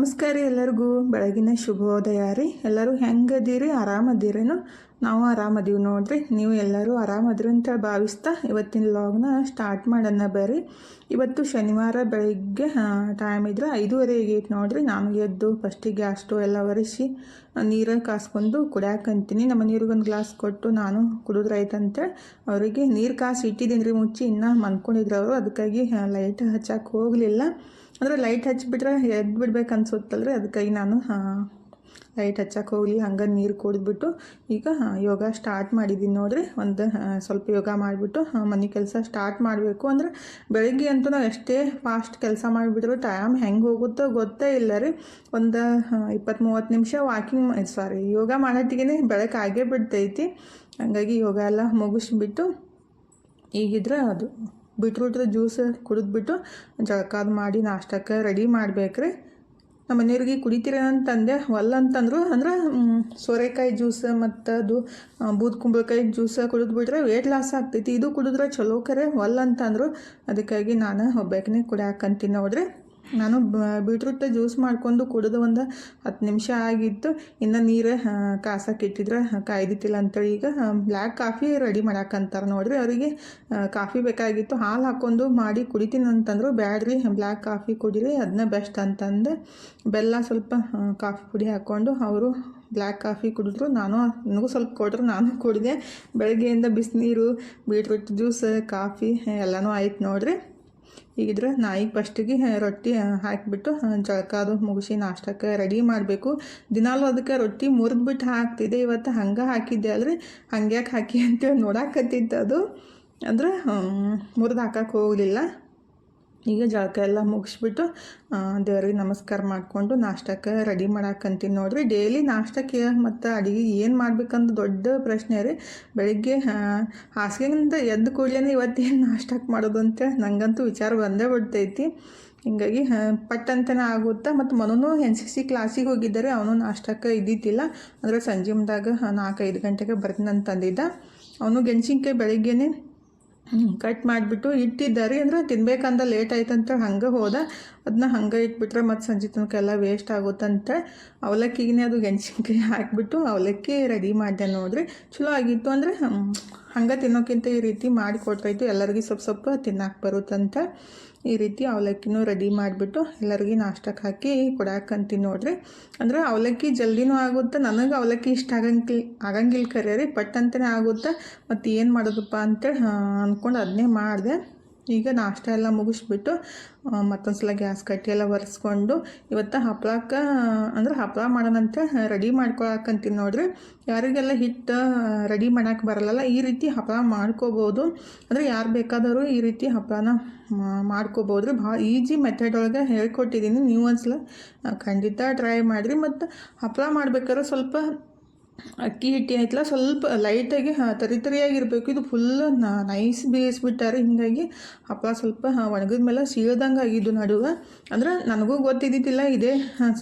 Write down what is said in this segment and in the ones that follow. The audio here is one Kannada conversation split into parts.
ನಮಸ್ಕಾರ ರೀ ಎಲ್ಲರಿಗೂ. ಬೆಳಗಿನ ಶುಭೋದಯ ರೀ. ಎಲ್ಲರೂ ಹೆಂಗದೀರಿ? ಆರಾಮದೀರೇನು? ನಾವು ಆರಾಮದೀವಿ ನೋಡ್ರಿ. ನೀವು ಎಲ್ಲರೂ ಆರಾಮದ್ರಿ ಅಂತ ಭಾವಿಸ್ತಾ ಇವತ್ತಿನ ಲಾಗ್ನ ಸ್ಟಾರ್ಟ್ ಮಾಡೋಣ ಬರ್ರಿ. ಇವತ್ತು ಶನಿವಾರ ಬೆಳಿಗ್ಗೆ ಟೈಮ್ ಇದ್ರೆ ಐದೂವರೆಗೆ ಐತೆ ನೋಡ್ರಿ. ನಾನು ಎದ್ದು ಫಸ್ಟಿಗೆ ಸ್ಟವ್ ಎಲ್ಲ ಒರೆಸಿ ನೀರು ಕಾಸ್ಕೊಂಡು ಕುಡಿಯಾಕಂತೀನಿ ನಮ್ಮ ನೀರಿಗೆ ಒಂದು ಗ್ಲಾಸ್ ಕೊಟ್ಟು ನಾನು ಕುಡಿದ್ರಾಯ್ತಂತೆ ಅವರಿಗೆ ನೀರು ಕಾಸು ಇಟ್ಟಿದ್ದೀನಿ ರೀ ಮುಚ್ಚಿ. ಇನ್ನೂ ಮನ್ಕೊಂಡಿದ್ರು ಅವರು. ಅದಕ್ಕಾಗಿ ಲೈಟ್ ಹಚ್ಚಕ್ಕೆ ಹೋಗಲಿಲ್ಲ. ಅಂದರೆ ಲೈಟ್ ಹಚ್ಚಿಬಿಟ್ರೆ ಎದ್ದು ಬಿಡ್ಬೇಕು ಅನ್ಸುತ್ತಲ್ರಿ ಅದಕ್ಕಾಗಿ ನಾನು ಲೈಟ್ ಹಚ್ಚಕ್ಕೆ ಹೋಗಿ ಹಂಗೆ ನೀರು ಕುಡಿದ್ಬಿಟ್ಟು ಈಗ ಯೋಗ ಸ್ಟಾರ್ಟ್ ಮಾಡಿದ್ದೀನಿ ನೋಡಿರಿ. ಒಂದು ಸ್ವಲ್ಪ ಯೋಗ ಮಾಡಿಬಿಟ್ಟು ಮನೆ ಕೆಲಸ ಸ್ಟಾರ್ಟ್ ಮಾಡಬೇಕು. ಅಂದರೆ ಬೆಳಗ್ಗೆ ಅಂತೂ ನಾವು ಎಷ್ಟೇ ಫಾಸ್ಟ್ ಕೆಲಸ ಮಾಡಿಬಿಟ್ರು ಟೈಮ್ ಹೆಂಗೆ ಹೋಗುತ್ತೋ ಗೊತ್ತೇ ಇಲ್ಲ ರೀ ಒಂದು ಇಪ್ಪತ್ತು ಮೂವತ್ತು ನಿಮಿಷ ವಾಕಿಂಗ್ ಸಾರಿ ಯೋಗ ಮಾಡೋತ್ತಿಗೆ ಬೆಳಕಾಗೇ ಬಿಡ್ತೈತಿ. ಹಂಗಾಗಿ ಯೋಗ ಎಲ್ಲ ಮುಗಿಸ್ಬಿಟ್ಟು ಈಗಿದ್ರೆ ಅದು. ಬಿಟ್ಬಿಟ್ರೆ ಜ್ಯೂಸ್ ಕುಡಿದ್ಬಿಟ್ಟು ಜಳಕಾದ ಮಾಡಿ ನಾಷ್ಟಕ್ಕೆ ರೆಡಿ ಮಾಡಬೇಕ್ರಿ. ನಮ್ಮ ಮನೆಯವ್ರಿಗೆ ಕುಡಿತೀರೇನಂತಂದೆ ಒಲ್ಲ ಅಂತಂದ್ರು ಅಂದ್ರೆ ಸೋರೆಕಾಯಿ ಜ್ಯೂಸ್ ಮತ್ತು ಅದು ಬೂದ್ ಕುಂಬಳಕಾಯಿ ಜ್ಯೂಸ್ ಕುಡಿದ್ಬಿಟ್ರೆ ವೇಟ್ ಲಾಸ್ ಆಗ್ತೈತಿ. ಇದು ಕುಡಿದ್ರೆ ಚಲೋ ಕರೆ ಒಲ್ಲ ಅಂತಂದರು ಅದಕ್ಕಾಗಿ ನಾನು ಒಬ್ಬಾಕಿನೇ ಕುಡಿಯಾಕಂತೀನಿ ನೋಡ್ರಿ. ನಾನು ಬೀಟ್ರೂಟ್ ಜ್ಯೂಸ್ ಮಾಡ್ಕೊಂಡು ಕುಡಿದು ಒಂದು ಹತ್ತು ನಿಮಿಷ ಆಗಿತ್ತು. ಇನ್ನು ನೀರು ಕಾಸಕ್ಕೆ ಇಟ್ಟಿದ್ರೆ ಕಾಯ್ದಿತ್ತಿಲ್ಲ ಅಂತೇಳಿ. ಈಗ ಬ್ಲ್ಯಾಕ್ ಕಾಫಿ ರೆಡಿ ಮಾಡಾಕಂತಾರೆ ನೋಡಿರಿ. ಅವರಿಗೆ ಕಾಫಿ ಬೇಕಾಗಿತ್ತು. ಹಾಲು ಹಾಕ್ಕೊಂಡು ಮಾಡಿ ಕುಡಿತೀನಿ ಅಂತಂದ್ರು ಬ್ಯಾಡ್ರಿ ಬ್ಲ್ಯಾಕ್ ಕಾಫಿ ಕುಡಿರಿ ಅದನ್ನ ಬೆಸ್ಟ್ ಅಂತಂದು. ಬೆಲ್ಲ ಸ್ವಲ್ಪ ಕಾಫಿ ಪುಡಿ ಹಾಕ್ಕೊಂಡು ಅವರು ಬ್ಲ್ಯಾಕ್ ಕಾಫಿ ಕುಡಿದ್ರು. ನಾನು, ನನಗೂ ಸ್ವಲ್ಪ ಕೊಟ್ಟರು ನಾನು ಕುಡಿದೆ. ಬೆಳಗ್ಗೆಯಿಂದ ಬಿಸಿನೀರು, ಬೀಟ್ರೂಟ್ ಜ್ಯೂಸ್, ಕಾಫಿ ಎಲ್ಲನೂ ಆಯ್ತು ನೋಡ್ರಿ. ಈಗಿದ್ರೆ ನಾಯಿಗೆ ಫಸ್ಟಿಗೆ ರೊಟ್ಟಿ ಹಾಕಿಬಿಟ್ಟು ಜಳಕ ಅದು ಮುಗಿಸಿ ನಾಷ್ಟಕ್ಕೆ ರೆಡಿ ಮಾಡಬೇಕು. ದಿನಾಲು ಅದಕ್ಕೆ ರೊಟ್ಟಿ ಮುರಿದ್ಬಿಟ್ಟು ಹಾಕ್ತಿದ್ದೆ. ಇವತ್ತು ಹಂಗೆ ಹಾಕಿದ್ದೆ ಅಲ್ರಿ. ಹಂಗ್ಯಾಕೆ ಹಾಕಿ ಅಂತೇಳಿ ನೋಡಾಕತ್ತಿತ್ತು ಅದು. ಅಂದ್ರೆ ಮುರಿದು ಹಾಕಕ್ಕೆ ಹೋಗಲಿಲ್ಲ. ಈಗ ಜಳಕ ಎಲ್ಲ ಮುಗಿಸ್ಬಿಟ್ಟು ದೇವ್ರಿಗೆ ನಮಸ್ಕಾರ ಮಾಡಿಕೊಂಡು ನಾಷ್ಟಕ್ಕೆ ರೆಡಿ ಮಾಡಾಕಂತೀನಿ ನೋಡಿರಿ. ಡೈಲಿ ನಾಷ್ಟಕ್ಕೆ ಮತ್ತು ಅಡುಗೆ ಏನು ಮಾಡ್ಬೇಕಂತ ದೊಡ್ಡ ಪ್ರಶ್ನೆ ರೀ. ಬೆಳಿಗ್ಗೆ ಹಾಸಿಗೆಯಿಂದ ಎದ್ದು ಕೂಡಲೇ ಇವತ್ತೇನು ನಾಷ್ಟಕ್ಕೆ ಮಾಡೋದು ಅಂತ ನನಗಂತೂ ವಿಚಾರ ಬಂದೇ ಬಿಡ್ತೈತಿ. ಹಿಂಗಾಗಿ ಪಟ್ಟಂತನೇ ಆಗುತ್ತಾ ಮತ್ತು ಮನೂ ಎನ್ ಸಿ ಸಿ ಕ್ಲಾಸಿಗೆ ಹೋಗಿದ್ದಾರೆ, ಅವನು ನಾಷ್ಟಕ್ಕೆ ಇದ್ದಿದ್ದಿಲ್ಲ. ಅಂದರೆ ಸಂಜೆ ಮುಂದಾಗ ನಾಲ್ಕೈದು ಗಂಟೆಗೆ ಬರ್ತೀನಿ ಅಂತಂದಿದ್ದ ಅವನು ಗೆಣಸಿನ್ಕಾಯಿ ಬೆಳಿಗ್ಗೆನೇ ಕಟ್ ಮಾಡಿಬಿಟ್ಟು ಇಟ್ಟಿದ್ದಾರೆ. ಅಂದರೆ ತಿನ್ಬೇಕಂದ ಲೇಟ್ ಆಯ್ತಂತ ಹಂಗೆ ಹೋದ. ಅದನ್ನ ಹಂಗೆ ಇಟ್ಬಿಟ್ರೆ ಮತ್ತು ಸಂಜೆ ತನಕ ಎಲ್ಲ ವೇಸ್ಟ್ ಆಗುತ್ತಂತ ಅವಲಕ್ಕಿಗೆ ಅದು ಗೆಣಸಿನ್ಕಾಯಿ ಹಾಕಿಬಿಟ್ಟು ಅವಲಕ್ಕಿ ರೆಡಿ ಮಾಡಿದೆ ನೋಡ್ರಿ. ಚಲೋ ಆಗಿತ್ತು ಅಂದರೆ ಹಂಗೆ ತಿನ್ನೋಕ್ಕಿಂತ ಈ ರೀತಿ ಮಾಡಿ ಕೊಟ್ರಾಯ್ತು ಎಲ್ಲರಿಗೂ ಸ್ವಲ್ಪ ಸ್ವಲ್ಪ ತಿನ್ನಕ್ಕೆ ಬರುತ್ತಂತ ಈ ರೀತಿ ಅವಲಕ್ಕಿನೂ ರೆಡಿ ಮಾಡಿಬಿಟ್ಟು ಎಲ್ಲರಿಗೆ ನಾಷ್ಟಕ್ಕೆ ಹಾಕಿ ಕೊಡಾಕಂತೀನಿ ನೋಡ್ರಿ. ಅಂದ್ರೆ ಅವಲಕ್ಕಿ ಜಲ್ದಿನೂ ಆಗುತ್ತೆ. ನನಗೆ ಅವಲಕ್ಕಿ ಇಷ್ಟ ಆಗಂಗಿಲ್ಲ ಆಗಂಗಿಲ್ಲ ಕರೆ ರೀ ಅಂತಲೇ ಆಗುತ್ತೆ. ಮತ್ತು ಏನು ಮಾಡೋದಪ್ಪ ಅಂತೇಳಿ ಅಂದ್ಕೊಂಡು ಅದನ್ನೇ ಮಾಡಿದೆ. ಈಗ ನಾಷ್ಟ ಎಲ್ಲ ಮುಗಿಸ್ಬಿಟ್ಟು ಮತ್ತೊಂದು ಸಲ ಗ್ಯಾಸ್ ಕಟ್ಟಿ ಎಲ್ಲ ಒರೆಸ್ಕೊಂಡು, ಇವತ್ತು ಹಪ್ಪಳಕ್ಕೆ ಅಂದ್ರೆ ಹಪ್ಪಳ ಮಾಡೋಣಂತ ರೆಡಿ ಮಾಡ್ಕೊಳಕಂತೀನಿ ನೋಡ್ರಿ. ಯಾರಿಗೆಲ್ಲ ಹಿಟ್ಟು ರೆಡಿ ಮಾಡೋಕ್ಕೆ ಬರಲ್ಲ ಈ ರೀತಿ ಹಪ್ಪಳ ಮಾಡ್ಕೋಬೋದು. ಅಂದರೆ ಯಾರು ಬೇಕಾದವರು ಈ ರೀತಿ ಹಪ್ಪಳನ ಮಾಡ್ಕೋಬೋದು ರೀ ಭಾಳ ಈಜಿ ಮೆಥಡ್ ಒಳಗೆ ಹೇಳ್ಕೊಟ್ಟಿದ್ದೀನಿ. ನೀವು ಒಂದ್ಸಲ ಖಂಡಿತ ಟ್ರೈ ಮಾಡಿರಿ. ಮತ್ತು ಹಪ್ಪಳ ಮಾಡ್ಬೇಕಾದ್ರೆ ಸ್ವಲ್ಪ ಅಕ್ಕಿ ಹಿಟ್ಟು ಏನೈತಲ್ಲ ಸ್ವಲ್ಪ ಲೈಟಾಗಿ ತರಿ ತರಿಯಾಗಿರಬೇಕು. ಇದು ಫುಲ್ ನೈಸ್ ಬೇಯಿಸ್ಬಿಟ್ಟಾರೆ. ಹೀಗಾಗಿ ಹಪ್ಪಳ ಸ್ವಲ್ಪ ಒಣಗಿದ ಮೇಲೆ ಸೀಳ್ದಂಗೆ ಆಗಿದ್ದು ನಡುವೆ. ಅಂದ್ರೆ ನನಗೂ ಗೊತ್ತಿದ್ದಿದ್ದಿಲ್ಲ, ಇದೇ